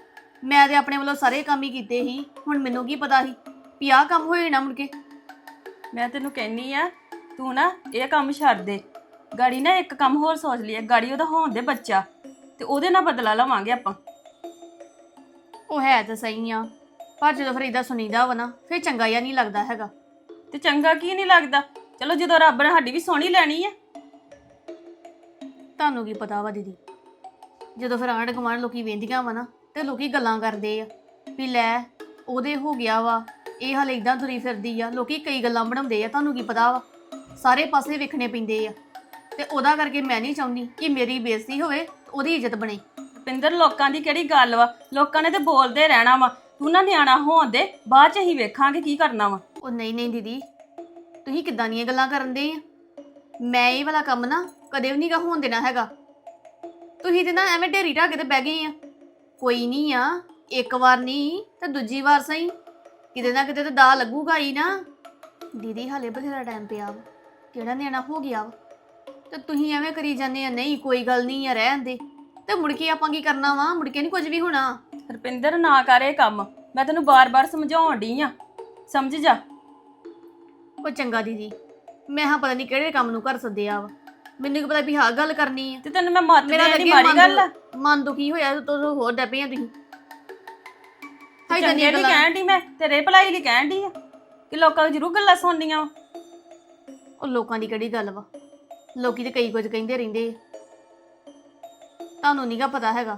Speaker 4: ਮੈਂ ਤੇ ਆਪਣੇ ਵੱਲੋਂ ਸਾਰੇ ਕੰਮ ਹੀ ਕੀਤੇ ਸੀ, ਹੁਣ ਮੈਨੂੰ ਕੀ ਪਤਾ ਸੀ ਵੀ ਆਹ ਕੰਮ ਹੋਏ ਨਾ ਮੁੜ ਕੇ।
Speaker 5: ਮੈਂ ਤੈਨੂੰ ਕਹਿਨੀ ਆ, ਤੂੰ ਨਾ ਇਹ ਕੰਮ ਛੱਡ ਦੇ। ਗਾੜੀ ਨਾ ਇੱਕ ਕੰਮ ਹੋਰ ਸੋਚ ਲਈ ਗਾੜੀ ਉਹਦਾ ਹੋਣ ਦੇ ਬੱਚਾ, ਤੇ ਉਹਦੇ ਨਾਲ ਬਦਲਾ ਲਵਾਂਗੇ ਆਪਾਂ।
Speaker 4: ਉਹ ਹੈ ਤਾਂ ਸਹੀ ਆ। ਪਰ ਜਦੋਂ ਫਿਰ ਇਦਾਂ ਸੁਣੀਦਾ ਵਾ ਨਾ ਫਿਰ ਚੰਗਾ ਜਿਹਾ ਨਹੀਂ ਲੱਗਦਾ ਹੈਗਾ।
Speaker 5: ਤੇ ਚੰਗਾ ਕੀ ਨਹੀਂ ਲੱਗਦਾ? ਚਲੋ ਜਦੋਂ ਰੱਬ ਨੇ ਸਾਡੀ ਵੀ ਸੋਹਣੀ ਲੈਣੀ ਆ।
Speaker 4: ਤੁਹਾਨੂੰ ਕੀ ਪਤਾ ਵਾ ਦੀਦੀ? ਜਦੋਂ ਫਿਰ ਆਂਢ ਗੁਆਂਢ ਲੋਕੀ ਵੇਂਦੀਆਂ ਵਾ ਨਾ ਤੇ ਲੋਕੀ ਗੱਲਾਂ ਕਰਦੇ ਆ ਵੀ ਲੈ ਉਹਦੇ ਹੋ ਗਿਆ ਵਾ ਇਹ ਹਾਲੇ ਇਦਾਂ ਤੁਰੀ ਫਿਰਦੀ ਆ। ਲੋਕੀ ਕਈ ਗੱਲਾਂ ਬਣਾਉਂਦੇ ਆ ਤੁਹਾਨੂੰ ਕੀ ਪਤਾ ਵਾ? ਸਾਰੇ ਪਾਸੇ ਵੇਖਣੇ ਪੈਂਦੇ ਆ। ਤੇ ਉਹਦਾ ਕਰਕੇ ਮੈਂ ਨਹੀਂ ਚਾਹੁੰਦੀ ਕਿ ਮੇਰੀ ਬੇਇੱਜ਼ਤੀ ਹੋਵੇ ਉਹਦੀ ਇੱਜ਼ਤ ਬਣੇ।
Speaker 5: ਪਿੰਦਰ ਲੋਕਾਂ ਦੀ ਕਿਹੜੀ ਗੱਲ ਵਾ? ਲੋਕਾਂ ਨੇ ਤੇ ਬੋਲਦੇ ਰਹਿਣਾ ਵਾ। ਤੂੰ ਨਾ ਨਿਆਣਾ ਹੋਣ ਦੇ, ਬਾਅਦ ਚ ਹੀ ਵੇਖਾਂਗੇ ਕੀ ਕਰਨਾ ਵਾ।
Speaker 4: ਉਹ ਨਹੀਂ ਨਹੀਂ ਦੀਦੀ, ਤੁਸੀਂ ਕਿੱਦਾਂ ਦੀਆਂ ਗੱਲਾਂ ਕਰਨ ਦੇ ਆ? ਮੈਂ ਇਹ ਵਾਲਾ ਕੰਮ ਨਾ ਕਦੇ ਵੀ ਨਹੀਂਗਾ ਹੋਣ ਦੇਣਾ ਹੈਗਾ। ਤੁਸੀਂ ਤੇ ਨਾ ਐਵੇਂ ਢੇਰੀ ਢਾਕੇ ਤੇ ਬਹਿ ਗਏ ਆ। ਕੋਈ ਨਹੀਂ ਆ, ਇੱਕ ਵਾਰ ਨਹੀਂ ਤੇ ਦੂਜੀ ਵਾਰ ਸਹੀ। ਕਿਤੇ ਨਾ ਕਿਤੇ ਤਾਂ ਦਾ ਲੱਗੂਗਾ ਹੀ ਨਾ। ਦੀਦੀ, ਹਾਲੇ ਬਥੇਰਾ ਟਾਈਮ ਪਿਆ ਵਾ। ਕਿਹੜਾ ਨਿਆਣਾ ਹੋ ਗਿਆ ਵਾ? ਤੇ ਤੁਸੀਂ ਐਵੇਂ ਕਰੀ ਜਾਂਦੇ ਆ, ਨਹੀਂ, ਕੋਈ ਗੱਲ ਨਹੀਂ ਆ, ਰਹਿਣ ਦੇ। ਤੇ ਮੁੜ ਕੇ ਆਪਾਂ ਕੀ ਕਰਨਾ ਵਾ? ਮੁੜ ਕੇ ਨਹੀਂ ਕੁਝ ਵੀ ਹੋਣਾ।
Speaker 5: ਰਪਿੰਦਰ ਨਾ ਕਰ ਇਹ ਕੰਮ। ਮੈਂ ਤੈਨੂੰ ਬਾਰ-ਬਾਰ ਸਮਝਾਉਣ ਡਈ ਆ। ਸਮਝ ਜਾ।
Speaker 4: ਉਹ ਚੰਗਾ ਦੀਦੀ ਮੈਂ ਹਾਂ ਪਤਾ ਨਹੀਂ ਕਿਹੜੇ ਕੰਮ ਨੂੰ ਕਰ ਸੱਦਿਆ ਵਾ। ਮੈਨੂੰ ਕੀ ਪਤਾ ਵੀ ਹਾਂ ਗੱਲ ਕਰਨੀ ਆ।
Speaker 5: ਤੇ ਤੈਨੂੰ ਮੈਂ ਮੱਤ
Speaker 4: ਮੇਰਾ
Speaker 5: ਦੇਣ
Speaker 4: ਲੱਗੇ
Speaker 5: ਮਾੜੀ ਗੱਲ ਆ?
Speaker 4: ਮਨ ਦੁਖੀ ਹੋਇਆ ਤੇ ਤੂੰ ਹੋਰ ਡੱਪੇ ਆ ਤੁਸੀਂ। ਹਾਈ
Speaker 5: ਚੰਗੇ ਲਈ ਕਹਿਣ ਡਈ ਮੈਂ ਤੇਰੇ ਭਲਾਈ ਲਈ ਕਹਿਣ ਡਈ ਆ? ਕਿ ਲੋਕਾਂ ਦੀ ਜ਼ਰੂਰ ਗੱਲਾਂ ਸੁਣਨੀਆਂ ਵਾ?
Speaker 4: ਉਹ ਲੋਕਾਂ ਦੀ ਕਿਹੜੀ ਗੱਲ ਵਾ? ਲੋਕੀ ਤੇ ਕਈ ਕੁਝ ਕਹਿੰਦੇ ਰਹਿੰਦੇ ਆ। ਤੁਹਾਨੂੰ ਨਹੀਂਗਾ ਪਤਾ ਹੈਗਾ।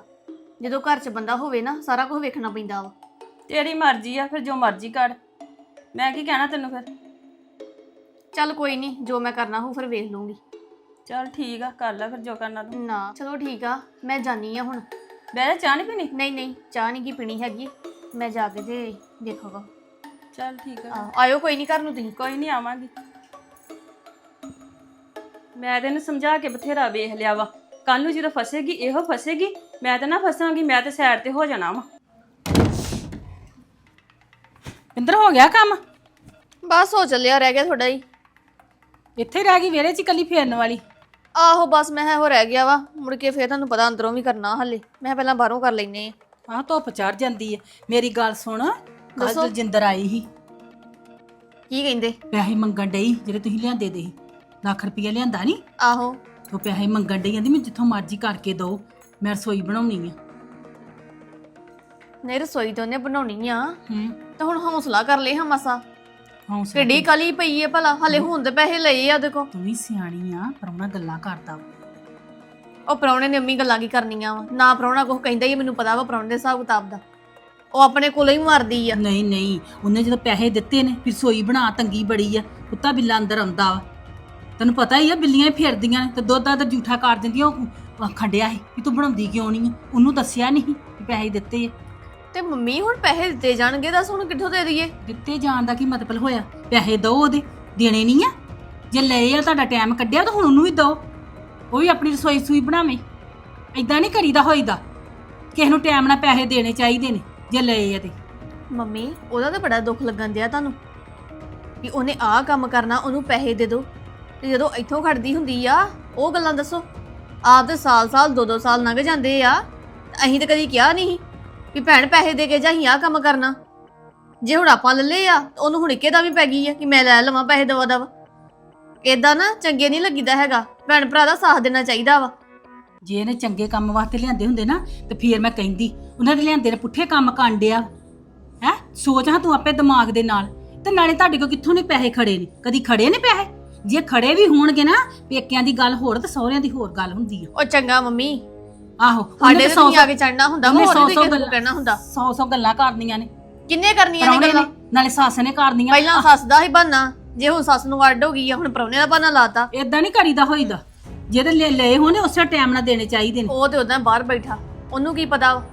Speaker 4: ਜਦੋਂ ਘਰ 'ਚ ਬੰਦਾ ਹੋਵੇ ਨਾ ਸਾਰਾ ਕੁਝ ਵੇਖਣਾ ਪੈਂਦਾ ਵਾ।
Speaker 5: ਤੇਰੀ ਮਰਜ਼ੀ ਆ ਫਿਰ ਜੋ ਮਰਜ਼ੀ ਕਰ। ਮੈਂ ਕੀ ਕਹਿਣਾ ਤੈਨੂੰ ਫਿਰ?
Speaker 4: ਚੱਲ ਕੋਈ ਨਹੀਂ ਜੋ ਮੈਂ ਕਰਨਾ ਹੋ ਫਿਰ ਵੇਖ ਲੂੰਗੀ
Speaker 5: ਚੱਲ ਠੀਕ ਆ ਕਰ ਲੈ ਫਿਰ ਜੋ ਕਰਨਾ ਤੂੰ।
Speaker 4: ਨਾ ਚਲੋ ਠੀਕ ਆ ਮੈਂ ਜਾਨੀ ਆ ਹੁਣ।
Speaker 5: ਬਹਿ ਜਾ ਚਾਹ ਨਹੀਂ ਪੀਣੀ?
Speaker 4: ਨਹੀਂ ਨਹੀਂ ਚਾਹ ਨਹੀਂ ਕੀ ਪੀਣੀ ਹੈਗੀ। ਮੈਂ ਜਾ ਕੇ ਤੇ ਦੇਖਾਂਗਾ
Speaker 5: ਚੱਲ ਠੀਕ ਆ-
Speaker 4: ਆਇਓ ਕੋਈ ਨਹੀਂ ਘਰ ਨੂੰ ਤੁਸੀਂ।
Speaker 5: ਕੋਈ ਨਹੀਂ ਆਵਾਂਗੀ। ਮੈਂ ਤੈਨੂੰ ਸਮਝਾ ਕੇ ਬਥੇਰਾ ਵੇਖ ਲਿਆ ਵਾ। ਕੱਲ ਨੂੰ ਜਦੋਂ ਫਸੇਗੀ ਇਹੋ ਫਸੇਗੀ ਮੈਂ ਤਾਂ ਨਾ ਫਸਾਂਗੀ ਮੈਂ ਤੇ ਸਾਈਡ ਤੇ ਹੋ ਜਾਣਾ ਵਾ।
Speaker 6: ਪਿੰਦਰ ਹੋ ਗਿਆ ਕੰਮ?
Speaker 4: ਬਸ ਹੋ ਚੱਲਿਆ ਰਹਿ ਗਿਆ ਥੋੜਾ ਹੀ।
Speaker 6: ਇੱਥੇ ਰਹਿ ਗਈ ਵਿਹੜੇ 'ਚ ਹੀ ਇਕੱਲੀ ਫੇਰਨ ਵਾਲੀ?
Speaker 4: ਆਹੋ ਬਸ ਮੈਂ ਕਿਹਾ ਹੋ ਰਹਿ ਗਿਆ ਵਾ ਮੁੜ ਕੇ ਫੇਰ ਤੁਹਾਨੂੰ ਪਤਾ ਅੰਦਰੋਂ ਵੀ ਕਰਨਾ ਹੱਲੇ। ਮੈਂ ਕਿਹਾ ਪਹਿਲਾਂ ਬਾਹਰੋਂ ਕਰ ਲੈਨੇ ਆ
Speaker 6: ਆਹ ਧੁੱਪ ਚੜ ਜਾਂਦੀ ਹੈ ਮੇਰੀ ਗੱਲ ਸੁਣ ਕੱਲ
Speaker 4: ਦੱਸੋ।
Speaker 6: ਦਲਜਿੰਦਰ ਆਈ ਸੀ।
Speaker 4: ਕੀ ਕਹਿੰਦੇ?
Speaker 6: ਪੈਸੇ ਮੰਗਣ ਡਈ ਜਿਹੜੇ ਤੁਸੀਂ ਲਿਆਂਦੇ ਦੇ ਸੀ। ਲੱਖ ਰੁਪਈਆ ਲਿਆਂਦਾ ਨਹੀਂ
Speaker 4: ਆਹੋ।
Speaker 6: ਉਹ ਪੈਸੇ ਮੰਗਣ ਡਈ ਕਹਿੰਦੀ ਮੈਨੂੰ ਜਿੱਥੋਂ ਮਰਜ਼ੀ ਕਰਕੇ ਦੋ ਮੈਂ ਰਸੋਈ ਬਣਾਉਣੀ ਆ।
Speaker 4: ਨਹੀਂ ਰਸੋਈ ਤਾਂ ਉਹਨੇ ਬਣਾਉਣੀ ਆ।
Speaker 6: ਹੂੰ।
Speaker 4: ਤਾਂ ਹੁਣ ਹੌਸਲਾ ਕਰ ਲੈ ਹਾਂ ਮਸਾ।
Speaker 6: ਹੌਸਲਾ
Speaker 4: ਕਿੱਡੀ ਕਲੀ ਪਈ ਹੈ ਭਲਾ ਹਲੇ ਹੁਣ ਤੇ ਪੈਸੇ ਲਏ ਆ ਉਹਦੇ ਕੋ
Speaker 6: ਤੂੰ ਵੀ ਸਿਆਣੀ ਆ ਪਰ ਉਹਨਾਂ ਗੱਲਾਂ ਕਰਦਾ ਵਾ।
Speaker 4: ਉਹ ਪ੍ਰਾਹੁਣੇ ਨੇ ਅੰਮੀ ਗੱਲਾਂ ਕੀ ਕਰਨੀਆਂ ਵਾ? ਨਾ ਪ੍ਰਾਹੁਣਾ ਕੁਛ ਕਹਿੰਦਾ ਹੀ ਮੈਨੂੰ ਪਤਾ ਵਾ ਪ੍ਰਾਹੁਣੇ ਦੇ ਹਿਸਾਬ ਕਿਤਾਬ ਦਾ। ਉਹ ਆਪਣੇ ਕੋਲੋਂ ਹੀ ਮਾਰਦੀ ਆ।
Speaker 6: ਨਹੀਂ ਨਹੀਂ ਉਹਨੇ ਜਦੋਂ ਪੈਸੇ ਦਿੱਤੇ ਨੇ ਫਿਰ ਰਸੋਈ ਬਣਾ ਤੰਗੀ ਬੜੀ ਆ ਕੁੱਤਾ ਬਿੱਲਾ ਅੰਦਰ ਆਉਂਦਾ ਵਾ। ਤੈਨੂੰ ਪਤਾ ਹੀ ਆ ਬਿੱਲੀਆਂ ਹੀ ਫਿਰਦੀਆਂ ਨੇ ਤੇ ਦੁੱਧ ਦਾ ਜੂਠਾ ਕਰ ਦਿੰਦੀਆਂ ਉਹ ਖੰਡਿਆ ਸੀ ਵੀ ਤੂੰ ਬਣਾਉਂਦੀ ਕਿਉਂ ਨਹੀਂ ਆ? ਉਹਨੂੰ ਦੱਸਿਆ ਨਹੀਂ ਕਿ ਪੈਸੇ ਦਿੱਤੇ ਆ।
Speaker 4: ਤੇ ਮੰਮੀ ਹੁਣ ਪੈਸੇ ਦਿੱਤੇ ਜਾਣਗੇ ਦੱਸ ਹੁਣ ਕਿੱਥੋਂ ਦੇ ਦਈਏ?
Speaker 6: ਦਿੱਤੇ ਜਾਣ ਦਾ ਕੀ ਮਤਲਬ ਹੋਇਆ? ਪੈਸੇ ਦੋ ਉਹਦੇ ਦੇਣੇ ਨਹੀਂ ਆ? ਜੇ ਲਏ ਆ ਤੁਹਾਡਾ ਟਾਈਮ ਕੱਢਿਆ ਤਾਂ ਹੁਣ ਉਹਨੂੰ ਵੀ ਦੋ। ਉਹ ਵੀ ਆਪਣੀ ਰਸੋਈ ਸੂਈ ਬਣਾਵੇ। ਐਦਾਂ ਨਹੀਂ ਕਰੀਦਾ ਹੋਈਦਾ। ਕਿਸੇ ਨੂੰ ਟਾਈਮ ਨਾਲ ਪੈਸੇ ਦੇਣੇ ਚਾਹੀਦੇ ਨੇ ਜੇ ਲਏ ਆ ਤੇ।
Speaker 4: ਮੰਮੀ ਉਹਦਾ ਤਾਂ ਬੜਾ ਦੁੱਖ ਲੱਗਣ ਦਿਆ ਤੁਹਾਨੂੰ। ਵੀ ਉਹਨੇ ਆਹ ਕੰਮ ਕਰਨਾ ਉਹਨੂੰ ਪੈਸੇ ਦੇ ਦਿਓ ਤੇ ਜਦੋਂ ਇੱਥੋਂ ਖੜਦੀ ਹੁੰਦੀ ਆ, ਉਹ ਗੱਲਾਂ ਦੱਸੋ। ਆਪ ਤੇ ਸਾਲ-ਸਾਲ ਦੋ-ਦੋ ਸਾਲ ਲੰਘ ਜਾਂਦੇ ਆ। ਤੇ ਅਸੀਂ ਤਾਂ ਕਦੀ ਕਿਹਾ ਨਹੀਂ ਵੀ ਭੈਣ ਪੈਸੇ ਦੇ ਕੇ ਜਾਂ ਅਸੀਂ ਕੰਮ ਕਰਨਾ। ਜੇ ਹੁਣ ਆਪਾਂ ਲੈ ਲਏ ਆ, ਤਾਂ ਉਹਨੂੰ ਹੁਣ ਇੱਕੇ ਦਾ ਵੀ ਪੈ ਗਈ ਆ ਕਿ ਮੈਂ ਲੈ ਲਵਾਂ ਪੈਸੇ ਦਵਾ ਦਵਾ। ਏਦਾਂ ਨਾ ਚੰਗੇ ਨਹੀਂ ਲੱਗੀਦਾ ਹੈਗਾ। ਭੈਣ ਭਰਾ ਦਾ ਸਾਥ ਦੇਣਾ ਚਾਹੀਦਾ ਵਾ।
Speaker 6: ਜੇ ਇਹਨੇ ਚੰਗੇ ਕੰਮ ਵਾਸਤੇ ਲਿਆਂਦੇ ਹੁੰਦੇ ਨਾ, ਤੇ ਫੇਰ ਮੈਂ ਕਹਿੰਦੀ, ਉਹਨਾਂ ਦੇ ਲਿਆਂਦੇ ਨੇ ਪੁੱਠੇ ਕੰਮ ਕਾਂਡਿਆ। ਹੈ? ਸੋਚ ਹਾਂ ਤੂੰ ਆਪੇ ਦਿਮਾਗ ਦੇ ਨਾਲ। ਤੇ ਨਾਲੇ ਤੁਹਾਡੇ ਕੋਲ ਕਿੱਥੋਂ ਨੇ ਪੈਸੇ ਖੜੇ ਨੇ? ਕਦੀ ਖੜੇ ਨੇ ਪੈਸੇ? ਜੇ ਖੜੇ ਵੀ ਹੋਣਗੇ ਨਾ ਪੇਕਿਆਂ ਦੀ ਗੱਲ ਹੋਰ ਤੇ ਸਹੁਰਿਆਂ ਦੀ ਹੋਰ ਗੱਲ ਹੁੰਦੀ ਆ।
Speaker 4: ਉਹ ਚੰਗਾ ਮੰਮੀ।
Speaker 6: ਆਹੋ
Speaker 4: ਸਾਡੇ ਤੇ ਨਹੀਂ ਆ ਕੇ ਚੜਨਾ ਹੁੰਦਾ ਵਾ, ਹੋਰ ਨਹੀਂ ਕਿਸੇ ਨੂੰ ਕਹਿਣਾ ਹੁੰਦਾ।
Speaker 6: ਸੌ ਸੌ ਗੱਲਾਂ ਕਰਨੀਆਂ ਨੇ।
Speaker 4: ਕਿੰਨੇ ਕਰਨੀਆਂ ਨੇ ਗੱਲਾਂ?
Speaker 6: ਨਾਲੇ ਸੱਸ ਨੇ ਕਰਨੀਆਂ।
Speaker 4: ਪਹਿਲਾਂ ਸੱਸ ਦਾ ਹੀ ਬਹਾਨਾ ਜੇ ਹੁਣ ਸੱਸ ਨੂੰ ਅੱਡ ਹੋ ਗਈ ਆ ਹੁਣ ਪ੍ਰਾਹੁਣੇ ਦਾ ਬਹਾਨਾ ਲਾਤਾ।
Speaker 6: ਇਦਾਂ ਨਹੀਂ ਕਰੀਦਾ ਹੋਈਦਾ। ਜਿਹਦੇ ਲੈ ਲਏ ਹੋਣੇ ਉਸੇ ਟਾਈਮ ਨਾਲ ਦੇਣੇ ਚਾਹੀਦੇ ਨੇ।
Speaker 4: ਉਹ ਤੇ ਉਦਾਂ ਬਾਹਰ ਬੈਠਾ। ਉਹਨੂੰ ਕੀ ਪਤਾ ਵਾ